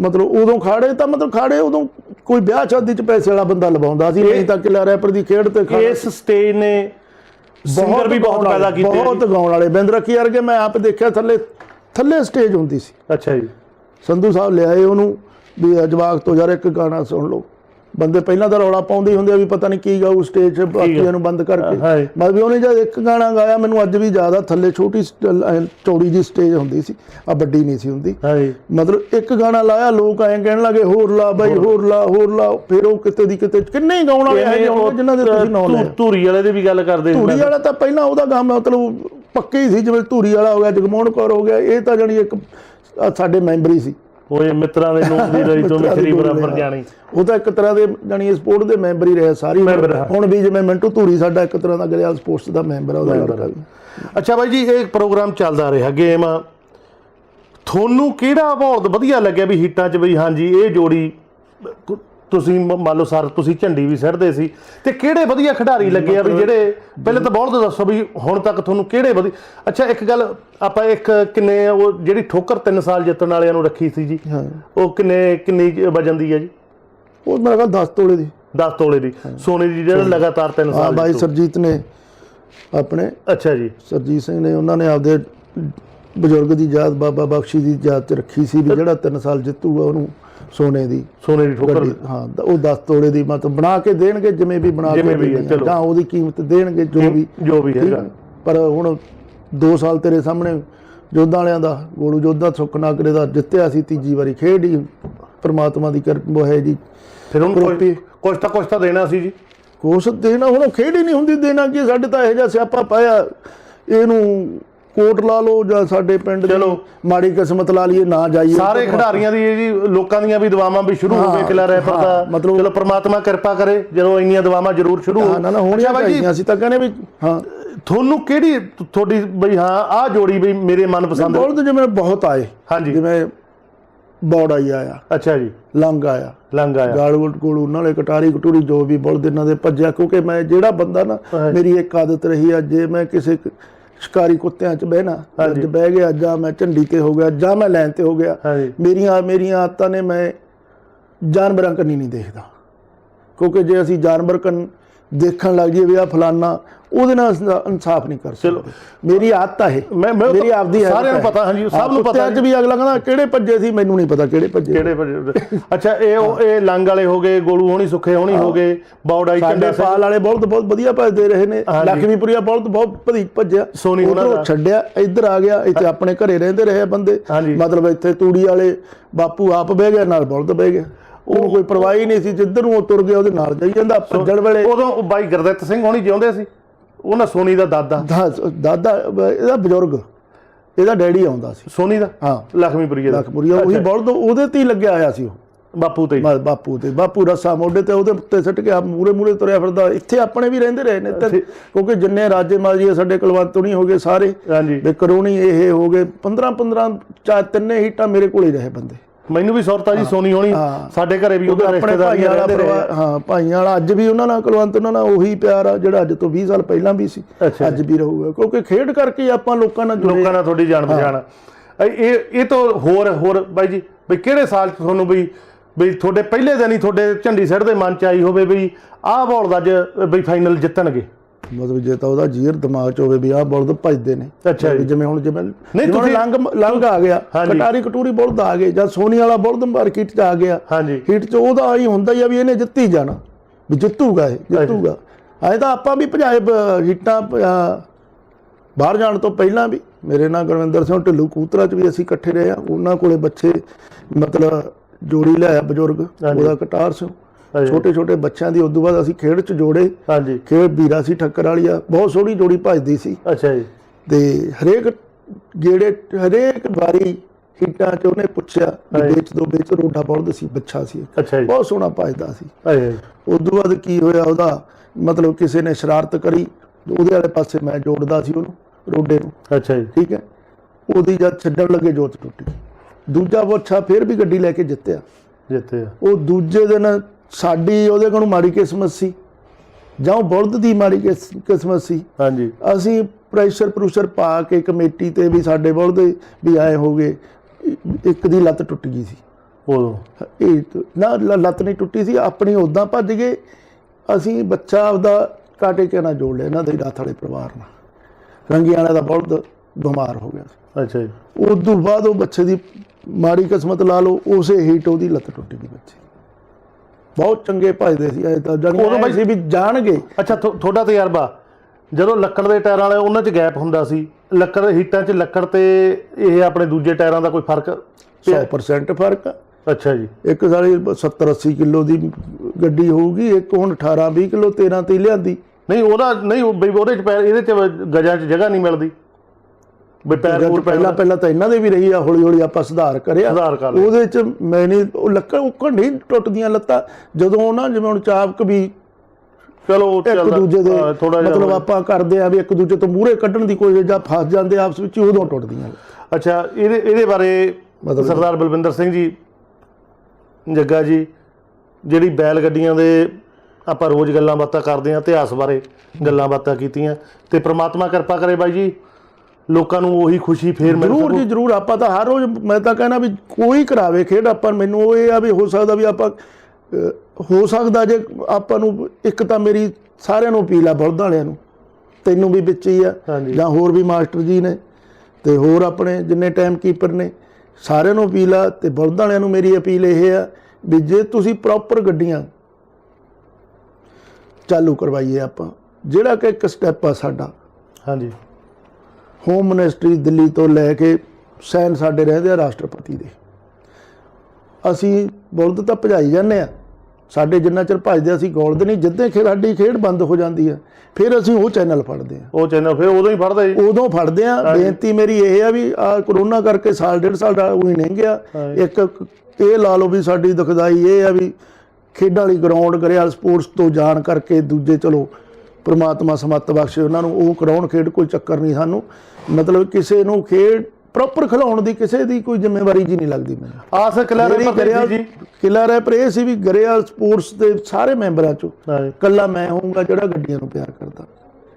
ਮਤਲਬ ਉਦੋਂ ਖਾੜੇ ਤਾਂ ਮਤਲਬ ਖਾੜੇ ਉਦੋਂ ਕੋਈ ਵਿਆਹ ਸ਼ਾਦੀ ਚ ਪੈਸੇ ਵਾਲਾ ਬੰਦਾ ਲਵਾਉਂਦਾ ਸੀ ਨਹੀਂ ਤਾਂ ਕਿਲਾ ਰੈਪਰ ਦੀ ਖੇਡ ਤੇ ਖਾੜਾ ਇਸ ਸਟੇਜ ਨੇ ਸਿੰਗਰ ਵੀ ਬਹੁਤ ਪੈਦਾ ਕੀਤੇ ਬਹੁਤ ਗਾਉਣ ਵਾਲੇ। ਬਿੰਦ ਰੱਖੀ ਵਰਗੇ ਮੈਂ ਆਪ ਦੇਖਿਆ ਥੱਲੇ ਥੱਲੇ ਸਟੇਜ ਹੁੰਦੀ ਸੀ। ਅੱਛਾ ਜੀ। ਸੰਧੂ ਸਾਹਿਬ ਲਿਆਏ ਉਹਨੂੰ ਵੀ ਜਵਾਕ ਤੋਂ ਯਾਰ ਇੱਕ ਗਾਣਾ ਸੁਣ ਲਓ। ਬੰਦੇ ਪਹਿਲਾਂ ਤਾਂ ਰੌਲਾ ਪਾਉਂਦੇ ਹੁੰਦੇ ਆ ਵੀ ਪਤਾ ਨਹੀਂ ਕੀ ਗਾਊ ਸਟੇਜ 'ਚ ਬਾਕੀਆਂ ਨੂੰ ਬੰਦ ਕਰਕੇ। ਵੀ ਉਹਨੇ ਜਦ ਇੱਕ ਗਾਣਾ ਗਾਇਆ ਮੈਨੂੰ ਅੱਜ ਵੀ ਜ਼ਿਆਦਾ ਥੱਲੇ ਛੋਟੀ ਐਂ ਚੌੜੀ ਜੀ ਸਟੇਜ ਹੁੰਦੀ ਸੀ ਆ ਵੱਡੀ ਨਹੀਂ ਸੀ ਹੁੰਦੀ। ਮਤਲਬ ਇੱਕ ਗਾਣਾ ਲਾਇਆ ਲੋਕ ਐਂ ਕਹਿਣ ਲੱਗੇ ਹੋਰ ਲਾ ਬਾਈ ਹੋਰ। ਲਾ ਹੋਰ ਲਾ। ਫਿਰ ਉਹ ਕਿਤੇ ਦੀ ਕਿਤੇ ਕਿੰਨੇ ਹੀ ਗਾਉਣ ਵਾਲੇ ਹੋਣਗੇ ਜਿਨ੍ਹਾਂ ਦੇ ਤੁਸੀਂ ਨਾਂ ਲਏ ਧੂਰੀ ਵਾਲੇ ਦੀ ਵੀ ਗੱਲ ਕਰਦੇ ਧੂਰੀ ਵਾਲਾ ਤਾਂ ਪਹਿਲਾਂ ਉਹਦਾ ਕੰਮ ਮਤਲਬ ਪੱਕੇ ਹੀ ਸੀ ਜਿਵੇਂ ਧੂਰੀ ਵਾਲਾ ਹੋ ਗਿਆ ਜਗਮੋਹਨ ਕੌਰ ਹੋ ਗਿਆ ਇਹ ਤਾਂ ਜਣੀ ਇੱਕ ਸਾਡੇ ਮੈਂਬਰ ਹੀ ਸੀ। ਓਏ ਮਿੱਤਰਾਂ ਦੇ ਨੂਰ ਦੀ ਰਈ ਤੋਂ ਮਿਸਰੀ ਬਰਾਬਰ ਜਾਣੀ। ਉਹ ਤਾਂ ਇੱਕ ਤਰ੍ਹਾਂ ਦੇ ਜਾਨੀ ਸਪੋਰਟ ਦੇ ਮੈਂਬਰ ਹੀ ਰਹੇ ਸਾਰੀ। ਹੁਣ ਵੀ ਜਿਵੇਂ ਮਿੰਟੂ ਧੂਰੀ ਸਾਡਾ ਇੱਕ ਤਰ੍ਹਾਂ ਦਾ ਗਲਿਆਲ ਸਪੋਰਟਸ ਦਾ ਮੈਂਬਰ ਆ ਉਹਦਾ ਅੱਛਾ ਬਾਈ ਜੀ ਇਹ ਪ੍ਰੋਗਰਾਮ ਚੱਲਦਾ ਰਿਹਾ ਗੇਮ। ਤੁਹਾਨੂੰ ਕਿਹੜਾ ਬਹੁਤ ਵਧੀਆ ਲੱਗਿਆ ਵੀ ਹਿੱਟਾਂ 'ਚ ਬਈ ਹਾਂਜੀ ਇਹ ਜੋੜੀ ਤੁਸੀਂ ਮ- ਮੰਨ ਲਓ ਸਰ ਤੁਸੀਂ ਝੰਡੀ ਵੀ ਸਿੱਟਦੇ ਸੀ। ਤੇ ਕਿਹੜੇ ਵਧੀਆ ਖਿਡਾਰੀ ਲੱਗੇ ਆ ਵੀ ਜਿਹੜੇ ਪਹਿਲੇ ਤਾਂ ਬਹੁਤ ਦੱਸੋ ਵੀ ਹੁਣ ਤੱਕ ਤੁਹਾਨੂੰ ਕਿਹੜੇ ਵਧੀਆ ਅੱਛਾ ਇੱਕ ਗੱਲ ਆਪਾਂ ਇੱਕ ਕਿੰਨੇ ਉਹ ਜਿਹੜੀ ਠੋਕਰ 3 ਸਾਲ ਜਿੱਤਣ ਵਾਲਿਆਂ ਨੂੰ ਰੱਖੀ ਸੀ ਜੀ। ਹਾਂ। ਉਹ ਕਿੰਨੇ ਕਿੰਨੀ ਵਜਨ ਦੀ ਹੈ ਜੀ? ਉਹ ਮੇਰਾ ਖਿਆਲ 10 ਤੋਲੇ ਦੀ। 10 ਤੋਲੇ ਦੀ। ਸੋਨੇ ਦੀ ਜਿਹੜਾ ਲਗਾਤਾਰ 3 ਹਾਂ ਸਾਲ ਬਾਈ ਜਿੱਤੂ। ਸਰਜੀਤ ਨੇ ਆਪਣੇ ਅੱਛਾ ਜੀ। ਸਰਜੀਤ ਸਿੰਘ ਨੇ ਉਹਨਾਂ ਨੇ ਆਪਦੇ ਬਜ਼ੁਰਗ ਦੀ ਯਾਦ ਬਾਬਾ ਬਖਸ਼ੀ ਦੀ ਯਾਦ ਚ ਰੱਖੀ ਸੀ ਵੀ ਜਿਹੜਾ 3 ਸਾਲ ਜਿੱਤੂਗਾ ਉਹਨੂੰ ਸੋਨੇ ਦੀ। ਸੋਨੇ ਦੀ ਠੋਕਰ। ਹਾਂ ਉਹ 10 ਤੋਲੇ ਦੀ ਮਤਲਬ ਬਣਾ ਕੇ ਦੇਣਗੇ ਜਿਵੇਂ ਵੀ ਬਣਾ ਕੇ ਜਿਵੇਂ ਵੀ ਹੈ, ਦੇਣੀ ਆ, ਚਲੋ। ਜਾਂ ਉਹਦੀ ਕੀਮਤ ਦੇਣਗੇ ਜੋ ਵੀ। ਜੋ ਵੀ ਹੈਗਾ। ਪਰ ਹੁਣ 2 ਸਾਲ ਤੇਰੇ ਸਾਹਮਣੇ ਜੋਧਾਂ ਵਾਲਿਆਂ ਦਾ ਗੋਲੂ ਜੋਧਾ ਸੁਖਨਾਗਰੇ ਦਾ ਜਿੱਤਿਆ ਸੀ ਤੀਜੀ ਵਾਰੀ ਖੇਡ ਹੀ ਪ੍ਰਮਾਤਮਾ ਦੀ ਕਿਰਪਾ ਹੈ ਜੀ। ਫਿਰ ਹੁਣ ਕੁਝ ਤਾਂ ਕੁਝ ਤਾਂ ਦੇਣਾ ਸੀ ਜੀ। ਕੋਸ ਦੇਣਾ ਹੁਣ ਖੇਡ ਹੀ ਨਹੀਂ ਹੁੰਦੀ ਦੇਣਾ ਕੀ ਸਾਡੇ ਤਾਂ ਇਹੋ ਜਿਹਾ ਸਿਆਪਾ ਪਾਇਆ ਇਹਨੂੰ ਕੋਟ ਲਾ ਲਓ ਜਾਂ ਸਾਡੇ ਪਿੰਡ ਦੀ ਮਾੜੀ ਕਿਸਮਤ ਲਾ ਲਈਏ ਨਾ ਜਾਈਏ। ਸਾਰੇ ਖਿਡਾਰੀਆਂ ਦੀ ਜੀ ਲੋਕਾਂ ਦੀਆਂ ਵੀ ਦੁਆਵਾਂ ਵੀ ਸ਼ੁਰੂ ਹੋ ਗਏ ਹਾਂ, ਕਿਲਾ ਰੈਪਰ ਦਾ ਹਾਂ, ਚਲੋ ਪ੍ਰਮਾਤਮਾ ਕਿਰਪਾ ਕਰੇ ਜਦੋਂ ਇੰਨੀਆਂ ਦੁਆਵਾਂ ਜ਼ਰੂਰ ਸ਼ੁਰੂ ਹਾਂ ਨਾ ਨਾ ਹੋਣੀਆਂ ਅੱਛਾ ਬਾਈ ਜੀ, ਚਾਹੀਦੀਆਂ ਸੀ ਤਾਂ ਕਹਿੰਦੇ ਵੀ ਹਾਂ। ਤੁਹਾਨੂੰ ਕਿਹੜੀ ਤੁਹਾਡੀ ਬਈ ਹਾਂ ਆਹ ਜੋੜੀ ਬਈ ਮੇਰੇ ਮਨਪਸੰਦ ਬੋਲਦ ਜਿਵੇਂ ਬਹੁਤ ਆਏ ਹਾਂਜੀ। ਜਿਵੇਂ ਬੌੜਾਈ ਆਇਆ ਅੱਛਾ ਜੀ। ਲੰਗ ਆਇਆ। ਲੰਗ ਆਇਆ। ਗਾਲਗੁੱਟ ਕੋਲੂ ਨਾਲੇ ਕਟਾਰੀ ਕਟੂਰੀ ਜੋ ਵੀ ਬੋਲਦ ਇਹਨਾਂ ਦੇ ਭੱਜਿਆ ਕਿਉਂਕਿ ਮੈਂ ਜਿਹੜਾ ਬੰਦਾ ਨਾ ਮੇਰੀ ਇੱਕ ਆਦਤ ਰਹੀ ਆ ਜੇ ਮੈਂ ਕਿਸੇ ਸ਼ਿਕਾਰੀ ਕੁੱਤਿਆਂ 'ਚ ਬਹਿਣਾ। ਅੱਜ ਬਹਿ ਗਿਆ ਜਾਂ ਮੈਂ ਝੰਡੀ ਤੇ ਹੋ ਗਿਆ ਜਾਂ ਮੈਂ ਲਾਈਨ ਤੇ ਹੋ ਗਿਆ। ਮੇਰੀਆਂ ਮੇਰੀਆਂ ਆਦਤਾਂ ਨੇ ਮੈਂ ਜਾਨਵਰਾਂ ਕੰਨੀ ਨਹੀਂ ਦੇਖਦਾ। ਕਿਉਂਕਿ ਜੇ ਅਸੀਂ ਜਾਨਵਰ ਕੰਨ ਦੇਖਣ ਲੱਗ ਜਾਈਏ ਵੀ ਆ ਫਲਾਨਾ ਉਹਦੇ ਨਾਲ ਇਨਸਾਫ ਨਹੀਂ ਕਰ ਸਕਦੇ। ਮੇਰੀ ਆਦਤ ਹੈ ਮੈਂ ਮੇਰੀ ਆਪਦੀ ਹੈ ਸਾਰਿਆਂ ਨੂੰ ਪਤਾ ਹਾਂਜੀ ਸਭ ਨੂੰ ਪਤਾ 'ਚ ਵੀ ਅਗਲਾ ਕਹਿੰਦਾ ਕਿਹੜੇ ਭੱਜੇ ਸੀ? ਮੈਨੂੰ ਨਹੀਂ ਪਤਾ ਕਿਹੜੇ ਭੱਜੇ ਕਿਹੜੇ ਭੱਜੇ- ਅੱਛਾ ਇਹ ਉਹ ਇਹ ਲੰਗ ਵਾਲੇ ਹੋ ਗਏ ਗੋਲੂ ਹੋਣੀ ਸੁੱਖੇ ਹੋਣੀ ਹੋ ਗਏ ਚੰਡਾ ਸਿੰਘ ਪਾਲ ਵਾਲੇ ਬਹੁਤ ਬਹੁਤ ਵਧੀਆ ਭੱਜਦੇ ਰਹੇ ਨੇ। ਹਾਂਜੀ। ਲక్ష్ਮੀਪੁਰੀਆ ਬਹੁਤ ਬਹੁਤ ਭਦੀ ਭੱਜਿਆ। ਸੋਨੀ ਉਹਨਾਂ ਦਾ। ਛੱਡਿਆ ਇੱਧਰ ਆ ਗਿਆ ਇੱਥੇ ਆਪਣੇ ਘਰੇ ਰਹਿੰਦੇ ਰਹੇ ਬੰਦੇ। ਮਤਲਬ ਇੱਥੇ ਤੂੜੀ ਵਾਲੇ ਬਾਪੂ ਆਪ ਬਹਿ ਗਿਆ ਨਾਲ ਬਲਦ ਬਹਿ ਗਿਆ। ਉਹਨੂੰ ਕੋਈ ਪਰਵਾਹ ਹੀ ਨਹੀਂ ਸੀ ਜਿੱਧਰ ਨੂੰ ਉਹ ਤੁਰ ਗਿਆ ਉਹਦੇ ਨਾਲ ਜਾਈ ਜਾਂਦਾ ਭੱਜਣ ਵੇਲੇ। ਉਦੋਂ ਉਹ ਬਾਈ ਗੁਰਦਿੱਤ ਸਿੰਘ ਹੋਣੀ ਜਿਉਂਦੇ ਸੀ। ਉਹਨਾਂ ਸੋਨੀ ਦਾ ਦਾਦਾ। ਦਾਦਾ ਇਹਦਾ ਬਜ਼ੁਰਗ ਇਹਦਾ ਡੈਡੀ ਆਉਂਦਾ ਸੀ। ਸੋਨੀ ਦਾ? ਹਾਂ। ਲਖਮੀਪੁਰੀਏ ਦਾ। ਲਖਪੁਰੀਆ ਉਹੀ ਬਲਦ ਉਹਦੇ ਤੇ ਹੀ ਲੱਗਿਆ ਆਇਆ ਸੀ ਉਹ। ਬਾਪੂ ਤੇ ਬਾਪੂ ਤੇ ਬਾਪੂ ਰੱਸਾ ਮੋਢੇ ਤੇ ਉਹਦੇ ਉੱਤੇ ਸਿੱਟ ਕੇ ਮੂਰੇ ਮੂਰੇ ਤੁਰਿਆ ਫਿਰਦਾ। ਇੱਥੇ ਆਪਣੇ ਵੀ ਰਹਿੰਦੇ ਰਹੇ ਨੇ ਤੇ ਕਿਉਂਕਿ ਜਿੰਨੇ ਰਾਜੇ ਮਾਜੀ ਸਾਡੇ ਕੁਲਵੰਤੁਣੀ ਹੋ ਗਏ ਸਾਰੇ। ਹਾਂਜੀ। ਵੀ ਕਰੋਣੀ ਇਹ ਹੋ ਗਏ। 15 15 ਚਾਰ ਤਿੰਨੇ ਹੀਟਾਂ ਮੇਰੇ ਕੋਲ ਹੀ ਰਹੇ ਬੰਦੇ। ਮੈਨੂੰ ਵੀ ਸੁਰਤਾ ਜੀ ਸੋਨੀ ਹੋਣੀ। ਸਾਡੇ ਘਰੇ ਵੀ ਉਹਦੇ ਰਹੇ ਪਰਿਵਾਰ ਹਾਂ ਭਾਈਆਂ ਵਾਲਾ ਅੱਜ ਵੀ ਉਹਨਾਂ ਨਾਲ ਕੁਲਵੰਤ ਉਹਨਾਂ ਨਾਲ ਉਹੀ ਪਿਆਰ ਆ ਜਿਹੜਾ ਅੱਜ ਤੋਂ 20 ਸਾਲ ਪਹਿਲਾਂ ਵੀ ਸੀ ਅੱਜ ਵੀ ਰਹੂਗਾ। ਕਿਉਂਕਿ ਖੇਡ ਕਰਕੇ ਆਪਾਂ ਲੋਕਾਂ ਨਾਲ ਜੁੜੇ ਲੋਕਾਂ ਨਾਲ ਤੁਹਾਡੀ ਜਾਣ ਪਛਾਣ। ਇਹ ਇਹ ਤੋਂ ਹੋਰ ਹੋਰ ਬਾਈ ਜੀ ਵੀ ਕਿਹੜੇ ਸਾਲ 'ਚ ਤੁਹਾਨੂੰ ਵੀ ਵੀ ਤੁਹਾਡੇ ਪਹਿਲੇ ਦਿਨ ਹੀ ਤੁਹਾਡੇ ਝੰਡੀ ਸਿਰ ਦੇ ਮਨ 'ਚ ਆਈ ਹੋਵੇ ਵੀ ਆਹ ਬੋਲ ਦਾ ਅੱਜ ਬਈ ਫਾਈਨਲ ਜਿੱਤਣਗੇ? ਮਤਲਬ ਜੇ ਤਾਂ ਉਹਦਾ ਜੀਰ ਦਿਮਾਗ 'ਚ ਹੋਵੇ ਵੀ ਆਹ ਬਲਦ ਭੱਜਦੇ ਨੇ। ਅੱਛਾ ਜੀ। ਵੀ ਜਿਵੇਂ ਹੁਣ ਜਿਵੇਂ ਨਹੀਂ, ਤੁਸੀਂ- ਲੰਗ ਲੰਗ ਆ ਗਿਆ। ਕਟਾਰੀ ਕਟੂਰੀ ਬਲਦ ਆ ਗਏ ਜਾਂ ਸੋਨੀ ਵਾਲਾ ਬਲਦ ਮਾਰਕੀਟ 'ਚ ਆ ਗਿਆ। ਹਾਂਜੀ। ਹੀਟ 'ਚ ਉਹਦਾ ਆਈ ਹੁੰਦਾ ਹੀ ਆ ਵੀ ਇਹਨੇ ਜਿੱਤੀ ਜਾਣਾ। ਵੀ ਜਿੱਤੂਗਾ ਇਹ ਜਿੱਤੂਗਾ। ਐ ਤਾਂ ਆਪਾਂ ਵੀ ਭਜਾਏ ਹੀਟਾਂ ਬਾਹਰ ਜਾਣ ਤੋਂ ਪਹਿਲਾਂ ਵੀ ਮੇਰੇ ਨਾਲ ਗੁਰਵਿੰਦਰ ਸਿੰਘ ਢਿੱਲੂ ਕੂਤਰਾ 'ਚ ਵੀ ਅਸੀਂ ਇਕੱਠੇ ਰਹੇ ਆ। ਉਹਨਾਂ ਕੋਲੇ ਬੱਚੇ ਮਤਲਬ ਜੋੜੀ ਲਿਆਇਆ ਬਜ਼ੁਰਗ ਉਹਦਾ ਕਟਾਰ ਸਿੰਘ। ਛੋਟੇ ਛੋਟੇ ਬੱਚਿਆਂ ਦੀ ਉਦੋਂ ਬਾਅਦ ਅਸੀਂ ਖੇਡ 'ਚ ਜੋੜੇ। ਹਾਂਜੀ। ਖੇਡ ਵੀਰਾ ਸੀ ਠੱਕਰ ਵਾਲੀ ਆ। ਬਹੁਤ ਸੋਹਣੀ ਜੋੜੀ ਭਜਦੀ ਸੀ। ਅੱਛਾ ਜੀ। ਤੇ ਹਰੇਕ ਜਿਹੜੇ ਹਰੇਕ ਵਾਰੀ ਹੀਟਾਂ 'ਚ ਉਹਨੇ ਪੁੱਛਿਆ ਵੇਚ ਦੋ ਵੇਚ ਰੋਡਾ ਬਲਦ ਸੀ ਬੱਚਾ ਸੀ। ਬਹੁਤ ਸੋਹਣਾ ਭਜਦਾ ਸੀ। ਉਦੋਂ ਬਾਅਦ ਕੀ ਹੋਇਆ ਉਹਦਾ ਮਤਲਬ ਕਿਸੇ ਨੇ ਸ਼ਰਾਰਤ ਕਰੀ ਉਹਦੇ ਵਾਲੇ ਪਾਸੇ ਮੈਂ ਜੋੜਦਾ ਸੀ ਉਹਨੂੰ ਰੋਡੇ ਨੂੰ। ਅੱਛਾ ਜੀ। ਠੀਕ ਹੈ। ਉਹਦੀ ਜਦ ਛੱਡਣ ਲੱਗੇ ਜੋਤ ਟੁੱਟੀ ਦੂਜਾ ਬੱਚਾ ਫਿਰ ਵੀ ਗੱਡੀ ਲੈ ਕੇ ਜਿੱਤਿਆ। ਜਿੱਤੇ ਆ। ਉਹ ਦੂਜੇ ਦਿਨ ਸਾਡੀ ਉਹਦੇ ਕੋਲ ਮਾੜੀ ਕਿਸਮਤ ਸੀ ਜਾਂ ਉਹ ਬਲਦ ਦੀ ਮਾੜੀ ਕਿਸ- ਕਿਸਮਤ ਸੀ। ਹਾਂਜੀ। ਅਸੀਂ ਪ੍ਰੈਸ਼ਰ ਪ੍ਰੂਸ਼ਰ ਪਾ ਕੇ ਕਮੇਟੀ ਤੇ ਵੀ ਸਾਡੇ ਬਲਦ ਵੀ ਆਏ ਹੋਗੇ ਇੱਕ ਦੀ ਲੱਤ ਟੁੱਟ ਗਈ ਸੀ। ਉਦੋਂ? ਇਹ ਨਾ ਲੱਤ ਨਹੀਂ ਟੁੱਟੀ ਸੀ ਆਪਣੀ ਉਦਾਂ ਭੱਜ ਗਏ ਅਸੀਂ ਬੱਚਾ ਆਪਦਾ ਟੱਕਾ ਟੇਕੇ ਨਾਲ ਜੋੜ ਲਿਆ ਇਹਨਾਂ ਦੇ ਰਾਤ ਵਾਲੇ ਪਰਿਵਾਰ ਨਾਲ। ਰੰਗੀਆਂ ਵਾਲਾ ਦਾ ਬਹੁਤ ਬਿਮਾਰ ਹੋ ਗਿਆ ਅੱਛਾ ਜੀ। ਉਸ ਤੋਂ ਬਾਅਦ ਉਹ ਬੱਚੇ ਦੀ ਮਾੜੀ ਕਿਸਮਤ ਲਾ ਲਓ ਉਸੇ ਹੀਟ ਉਹਦੀ ਲੱਤ ਟੁੱਟ ਗਈ ਬੱਚੇ ਬਹੁਤ ਚੰਗੇ ਭਜਦੇ ਸੀ ਐ ਤਾਂ ਜਾਨੀ ਉਦੋਂ ਬਾਈ- ਸੀ ਵੀ ਜਾਣਗੇ। ਅੱਛਾ ਥੋ- ਤੁਹਾਡਾ ਤਜਰਬਾ ਜਦੋਂ ਲੱਕੜ ਦੇ ਟਾਇਰਾਂ ਵਾਲੇ ਉਹਨਾਂ 'ਚ ਗੈਪ ਹੁੰਦਾ ਸੀ। ਲੱਕੜ ਹੀਟਾਂ 'ਚ ਲੱਕੜ ਤੇ ਇਹ ਆਪਣੇ ਦੂਜੇ ਟਾਇਰਾਂ ਦਾ ਕੋਈ ਫ਼ਰਕ 100% ਫ਼ਰਕ ਆ। ਅੱਛਾ ਜੀ। ਇੱਕ ਸਾਲੀ 70 80 ਕਿਲੋ ਦੀ ਗੱਡੀ ਹੋਊਗੀ ਇੱਕ ਹੁਣ 18 20 ਕਿਲੋ 13 ਤੇ ਹੀ ਲਿਆਂਦੀ। ਨਹੀਂ ਉਹਦਾ ਨਹੀਂ ਉਹ ਬਈ ਉਹਦੇ 'ਚ ਪੈਰ ਇਹਦੇ 'ਚ ਗਜਾਂ 'ਚ ਜਗ੍ਹਾ ਨਹੀਂ ਮਿਲਦੀ। ਬਈ ਪੈਰ ਪੂਰ ਪਹਿਲਾਂ ਪਹਿਲਾਂ ਤਾਂ ਇਹਨਾਂ ਦੇ ਵੀ ਰਹੀ ਆ ਹੌਲੀ ਹੌਲੀ ਆਪਾਂ ਸੁਧਾਰ ਕਰਿਆ। ਸੁਧਾਰ ਕਰ ਲਿਆ। ਉਹਦੇ ਚ ਮੈਂ ਨਹੀਂ ਉਹ ਲੱਕੜ ਉੱਕੜ ਨਹੀਂ ਟੁੱਟਦੀਆਂ ਲੱਤਾਂ। ਜਦੋਂ ਨਾ ਜਿਵੇਂ ਹੁਣ ਚਾਬਕ ਵੀ ਚਲੋ ਉਹ ਇੱਕ ਦੂਜੇ ਦੇ ਮਤਲਬ ਆਪਾਂ ਕਰਦੇ ਆ ਵੀ ਇੱਕ ਦੂਜੇ ਤੋਂ ਮੂਹਰੇ ਕੱਢਣ ਦੀ ਕੋਸ਼ਿਸ਼ ਜਾਂ ਫਸ ਜਾਂਦੇ ਆਪਸ ਵਿੱਚ ਉਦੋਂ ਟੁੱਟਦੀਆਂ ਅੱਛਾ ਇਹਦੇ ਇਹਦੇ ਬਾਰੇ ਮਤਲਬ- ਸਰਦਾਰ ਬਲਵਿੰਦਰ ਸਿੰਘ ਜੀ ਜੱਗਾ ਜੀ ਜਿਹੜੀ ਬੈਲ ਗੱਡੀਆਂ ਦੇ ਆਪਾਂ ਰੋਜ਼ ਗੱਲਾਂ ਬਾਤਾਂ ਕਰਦੇ ਆ ਇਤਿਹਾਸ ਬਾਰੇ ਗੱਲਾਂ ਬਾਤਾਂ ਕੀਤੀਆਂ। ਤੇ ਪ੍ਰਮਾਤਮਾ ਕਿਰਪਾ ਕਰੇ ਬਾਈ ਜੀ। ਲੋਕਾਂ ਨੂੰ ਉਹੀ ਖੁਸ਼ੀ ਫੇਰ ਮਿਲ ਜ਼ਰੂਰ ਜੀ ਜ਼ਰੂਰ। ਆਪਾਂ ਤਾਂ ਹਰ ਰੋਜ਼ ਮੈਂ ਤਾਂ ਕਹਿਣਾ ਵੀ ਕੋਈ ਕਰਾਵੇ ਖੇਡ ਆਪਾਂ ਮੈਨੂੰ ਉਹ ਇਹ ਆ ਵੀ ਹੋ ਸਕਦਾ ਵੀ ਆਪਾਂ ਹੋ ਸਕਦਾ ਜੇ ਆਪਾਂ ਨੂੰ ਇੱਕ ਤਾਂ ਮੇਰੀ ਸਾਰਿਆਂ ਨੂੰ ਅਪੀਲ ਆ ਬਲਦਾਂ ਵਾਲਿਆਂ ਨੂੰ। ਤੈਨੂੰ ਵੀ ਵਿੱਚ ਹੀ ਆ। ਜਾਂ ਹੋਰ ਵੀ ਮਾਸਟਰ ਜੀ ਨੇ ਤੇ ਹੋਰ ਆਪਣੇ ਜਿੰਨੇ ਟਾਈਮ ਕੀਪਰ ਨੇ ਸਾਰਿਆਂ ਨੂੰ ਅਪੀਲ ਆ ਤੇ ਬਲਦਾਂ ਵਾਲਿਆਂ ਨੂੰ ਮੇਰੀ ਅਪੀਲ ਇਹ ਆ ਵੀ ਜੇ ਤੁਸੀਂ ਪ੍ਰੋਪਰ ਗੱਡੀਆਂ ਚਾਲੂ ਕਰਵਾਈਏ ਆਪਾਂ ਜਿਹੜਾ ਕਿ ਇੱਕ ਸਟੈਪ ਆ ਸਾਡਾ। ਹਾਂਜੀ। ਹੋਮ ਮਿਨਿਸਟਰੀ ਦਿੱਲੀ ਤੋਂ ਲੈ ਕੇ ਸੈਨ ਸਾਡੇ ਰਹਿੰਦੇ ਆ ਰਾਸ਼ਟਰਪਤੀ ਦੇ। ਅਸੀਂ ਬੁਲਦ ਤਾਂ ਭਜਾਈ ਜਾਂਦੇ ਆ। ਸਾਡੇ ਜਿੰਨਾ ਚਿਰ ਭਜਦੇ ਅਸੀਂ ਗੋਲਦ ਨਹੀਂ ਜਿੱਦਾਂ ਸਾਡੀ ਖੇਡ ਬੰਦ ਹੋ ਜਾਂਦੀ ਆ ਫਿਰ ਅਸੀਂ ਉਹ ਚੈਨਲ ਫੜਦੇ ਆ। ਉਹ ਚੈਨਲ ਫਿਰ ਉਦੋਂ ਹੀ ਫੜਦਾ ਜੀ। ਉਦੋਂ ਫੜਦੇ ਆ। ਬੇਨਤੀ ਮੇਰੀ ਇਹ ਆ ਵੀ ਆ ਕਰੋਨਾ ਕਰਕੇ ਸਾਲ ਡੇਢ ਸਾਲ ਦਾ ਉਹੀ ਲੰਘ ਗਿਆ। ਇੱਕ ਇਹ ਲਾ ਲਓ ਵੀ ਸਾਡੀ ਦੁਖਦਾਈ ਇਹ ਆ ਵੀ ਖੇਡਾਂ ਵਾਲੀ ਗਰਾਊਂਡ ਗਰੇਵਾਲ ਸਪੋਰਟਸ ਤੋਂ ਜਾਣ ਕਰਕੇ ਦੂਜੇ ਚਲੋ ਪ੍ਰਮਾਤਮਾ ਸਮੱਤ ਬਖਸ਼ੇ ਉਹਨਾਂ ਨੂੰ ਉਹ ਕਰਾਉਣ ਖੇਡ ਕੋਈ ਚੱਕਰ ਨਹੀਂ ਸਾਨੂੰ। ਮਤਲਬ ਕਿਸੇ ਨੂੰ ਖੇਡ ਪ੍ਰੋਪਰ ਖਿਲਾਉਣ ਦੀ ਕਿਸੇ ਦੀ ਕੋਈ ਜ਼ਿੰਮੇਵਾਰੀ ਜੀ ਨਹੀਂ ਲੱਗਦੀ ਮੈਨੂੰ। ਆਸ ਕਲਰ ਮੇਰੀ ਗਰੇਵਾਲ ਜੀ? ਕਿਲਾ ਰਹਿ ਪਰ ਇਹ ਸੀ ਵੀ ਗਰੇਵਾਲ ਸਪੋਰਟਸ ਦੇ ਸਾਰੇ ਮੈਂਬਰਾਂ ਚੋਂ ਕੱਲਾ ਮੈਂ ਹੋਊਂਗਾ ਜਿਹੜਾ ਗੱਡੀਆਂ ਨੂੰ ਪਿਆਰ ਕਰਦਾ।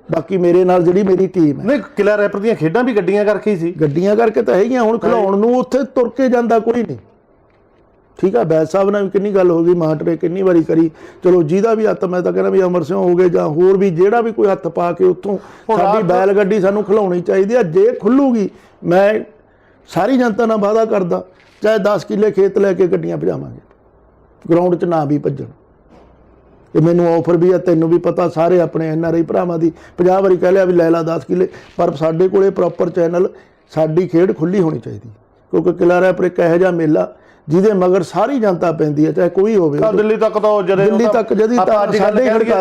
ਬਾਕੀ ਮੇਰੇ ਨਾਲ ਜਿਹੜੀ ਮੇਰੀ ਟੀਮ ਹੈ। ਨਹੀਂ ਕਿਲਾ ਰੈਪਰ ਦੀਆਂ ਖੇਡਾਂ ਵੀ ਗੱਡੀਆਂ ਕਰਕੇ ਹੀ ਸੀ। ਗੱਡੀਆਂ ਕਰਕੇ ਤਾਂ ਹੈਗੀਆਂ ਹੁਣ ਖਿਲਾਉਣ ਨੂੰ ਉੱਥੇ ਤੁਰ ਕੇ ਜਾਂਦਾ ਕੋਈ ਨਹੀਂ। ਠੀਕ ਆ ਬੈਦ ਸਾਹਿਬ ਨਾਲ ਵੀ ਕਿੰਨੀ ਗੱਲ ਹੋ ਗਈ ਮਾਟਰੇ ਕਿੰਨੀ ਵਾਰੀ ਕਰੀ। ਚਲੋ ਜਿਹਦਾ ਵੀ ਹੱਥ ਮੈਂ ਤਾਂ ਕਹਿੰਦਾ ਵੀ ਅਮਰ ਸਿੰਘ ਹੋ ਗਏ ਜਾਂ ਹੋਰ ਵੀ ਜਿਹੜਾ ਵੀ ਕੋਈ ਹੱਥ ਪਾ ਕੇ ਉੱਥੋਂ ਸਾਡੀ ਬੈਲ ਗੱਡੀ ਸਾਨੂੰ ਖਿਲਾਉਣੀ ਚਾਹੀਦੀ ਆ। ਜੇ ਖੁੱਲੂਗੀ ਮੈਂ ਸਾਰੀ ਜਨਤਾ ਨਾਲ ਵਾਅਦਾ ਕਰਦਾ ਚਾਹੇ 10 ਕਿੱਲੇ ਖੇਤ ਲੈ ਕੇ ਗੱਡੀਆਂ ਭਜਾਵਾਂਗੇ। ਗਰਾਊਂਡ 'ਚ ਨਾ ਵੀ ਭੱਜਣ। ਇਹ ਮੈਨੂੰ ਆਫਰ ਵੀ ਆ ਤੈਨੂੰ ਵੀ ਪਤਾ ਸਾਰੇ ਆਪਣੇ ਐਨ ਆਰ ਆਈ ਭਰਾਵਾਂ ਦੀ। 50 ਵਾਰੀ ਕਹਿ ਲਿਆ ਵੀ ਲੈ ਲਾ 10 ਕਿੱਲੇ ਪਰ ਸਾਡੇ ਕੋਲੇ ਪ੍ਰੋਪਰ ਚੈਨਲ ਸਾਡੀ ਖੇਡ ਖੁੱਲੀ ਹੋਣੀ ਚਾਹੀਦੀ। ਕਿਉਂਕਿ ਕਿਲਾ ਰੈਪਰ ਇੱਕ ਇਹੋ ਜਿਹਾ ਮੇਲਾ ਜਿਹਦੇ ਮਗਰ ਸਾਰੀ ਜਨਤਾ ਪੈਂਦੀ ਹੈ ਚਾਹੇ ਕੋਈ ਹੋਵੇ। ਤਾਂ ਦਿੱਲੀ ਤੱਕ ਤਾਂ ਜਦੇ ਦਿੱਲੀ ਤੱਕ ਜਦੀ ਤਾਂ ਸਾਡੇ ਹੀ ਖੜਕਾ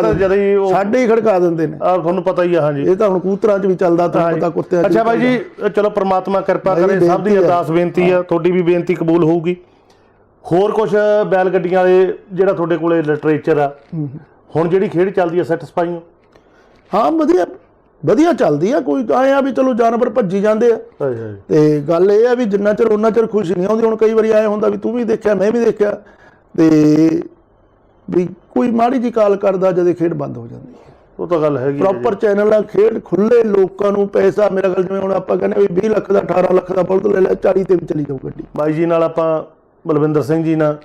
ਉਹ ਸਾਡੇ ਹੀ ਖੜਕਾ ਦਿੰਦੇ ਨੇ। ਤੁਹਾਨੂੰ ਪਤਾ ਹੀ ਆ ਹਾਂਜੀ। ਇਹ ਤਾਂ ਹੁਣ ਕੂਤਰਾਂ 'ਚ ਵੀ ਚੱਲਦਾ ਤੁਹਾਨੂੰ ਪਤਾ ਕੁੱਤਿਆਂ 'ਚ ਅੱਛਾ ਬਾਈ ਜੀ ਚਲੋ ਪ੍ਰਮਾਤਮਾ ਕਿਰਪਾ ਕਰੇ ਸਭ ਦੀ। ਅਰਦਾਸ ਬੇਨਤੀ ਆ ਤੁਹਾਡੀ ਵੀ ਬੇਨਤੀ ਕਬੂਲ ਹੋਊਗੀ। ਹੋਰ ਕੁਝ ਬੈਲ ਗੱਡੀਆਂ ਵਾਲੇ ਜਿਹੜਾ ਤੁਹਾਡੇ ਕੋਲੇ ਲਿਟਰੇਚਰ ਆ ਹੁਣ ਜਿਹੜੀ ਖੇਡ ਚੱਲਦੀ ਆ ਸੈਟੀਸਫਾਈ ਹਾਂ ਵਧੀਆ। ਵਧੀਆ ਚੱਲਦੀ ਆ ਕੋਈ ਆਏ ਆ ਵੀ ਚਲੋ ਜਾਨਵਰ ਭੱਜੀ ਜਾਂਦੇ ਆ। ਤੇ ਗੱਲ ਇਹ ਆ ਵੀ ਜਿੰਨਾ ਚਿਰ ਉਹਨਾਂ ਚਿਰ ਖੁਸ਼ੀ ਨਹੀਂ ਆਉਂਦੀ ਹੁਣ ਕਈ ਵਾਰੀ ਆਏ ਹੁੰਦਾ ਵੀ ਤੂੰ ਵੀ ਦੇਖਿਆ ਮੈਂ ਵੀ ਦੇਖਿਆ ਤੇ ਵੀ ਕੋਈ ਮਾੜੀ ਜੀ ਕਾਲ ਕਰਦਾ ਜਦੇ ਖੇਡ ਬੰਦ ਹੋ ਜਾਂਦੀ ਹੈ। ਉਹ ਤਾਂ ਗੱਲ ਹੈਗੀ। ਪ੍ਰੋਪਰ ਚੈਨਲ ਆ ਖੇਡ ਖੁੱਲੇ ਲੋਕਾਂ ਨੂੰ ਪੈਸਾ ਮੇਰਾ ਗੱਲ ਜਿਵੇਂ ਹੁਣ ਆਪਾਂ ਕਹਿੰਦੇ ਵੀ 20 ਲੱਖ ਦਾ 18 ਲੱਖ ਦਾ ਬੁਲਟ ਲੈ ਲੈ 40 ਤੇ ਵੀ ਚਲੀ ਜਾਊ ਗੱਡੀ। ਬਾਈ ਜੀ ਨਾਲ ਆਪਾਂ ਬਲਵਿੰਦਰ ਸਿੰਘ ਜੀ ਨਾਲ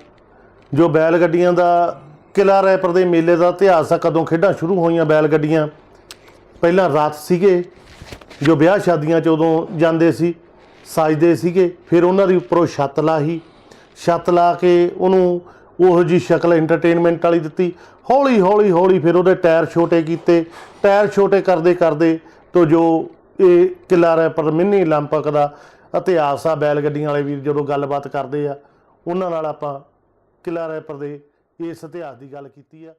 ਜੋ ਬੈਲ ਗੱਡੀਆਂ ਦਾ ਕਿਲਾ ਰੈਪਰ ਦੇ ਮੇਲੇ ਦਾ ਇਤਿਹਾਸ ਆ ਕਦੋਂ ਖੇਡਾਂ ਸ਼ੁਰੂ ਹੋਈਆਂ ਬੈਲ ਗੱਡੀਆਂ ਪਹਿਲਾਂ ਰਾਤ ਸੀਗੇ, ਜੋ ਵਿਆਹ ਸ਼ਾਦੀਆਂ ਚ ਉਦੋਂ ਜਾਂਦੇ ਸੀ, ਸਾਜਦੇ ਸੀਗੇ, ਫਿਰ ਉਹਨਾਂ ਦੀ ਉੱਪਰੋਂ ਛੱਤ ਲਾਹੀ, ਛੱਤ ਲਾ ਕੇ ਉਹਨੂੰ ਉਹ ਜੀ ਸ਼ਕਲ ਐਂਟਰਟੇਨਮੈਂਟ ਵਾਲੀ ਦਿੱਤੀ। ਹੌਲੀ ਹੌਲੀ ਹੌਲੀ ਫਿਰ ਉਹਦੇ ਟਾਇਰ ਛੋਟੇ ਕੀਤੇ। ਟਾਇਰ ਛੋਟੇ ਕਰਦੇ ਕਰਦੇ ਤੋਂ ਜੋ ਇਹ ਕਿਲਾ ਰੈਪਰ ਮਿੰਨੀ ਲੰਪਕ ਦਾ ਇਤਿਹਾਸ ਆ, ਬੈਲ ਗੱਡੀਆਂ ਵਾਲੇ ਵੀਰ ਜਦੋਂ ਗੱਲਬਾਤ ਕਰਦੇ ਆ, ਉਹਨਾਂ ਨਾਲ ਆਪਾਂ ਕਿਲਾ ਰੈਪਰ ਦੇ ਇਸ ਇਤਿਹਾਸ ਦੀ ਗੱਲ ਕੀਤੀ ਆ।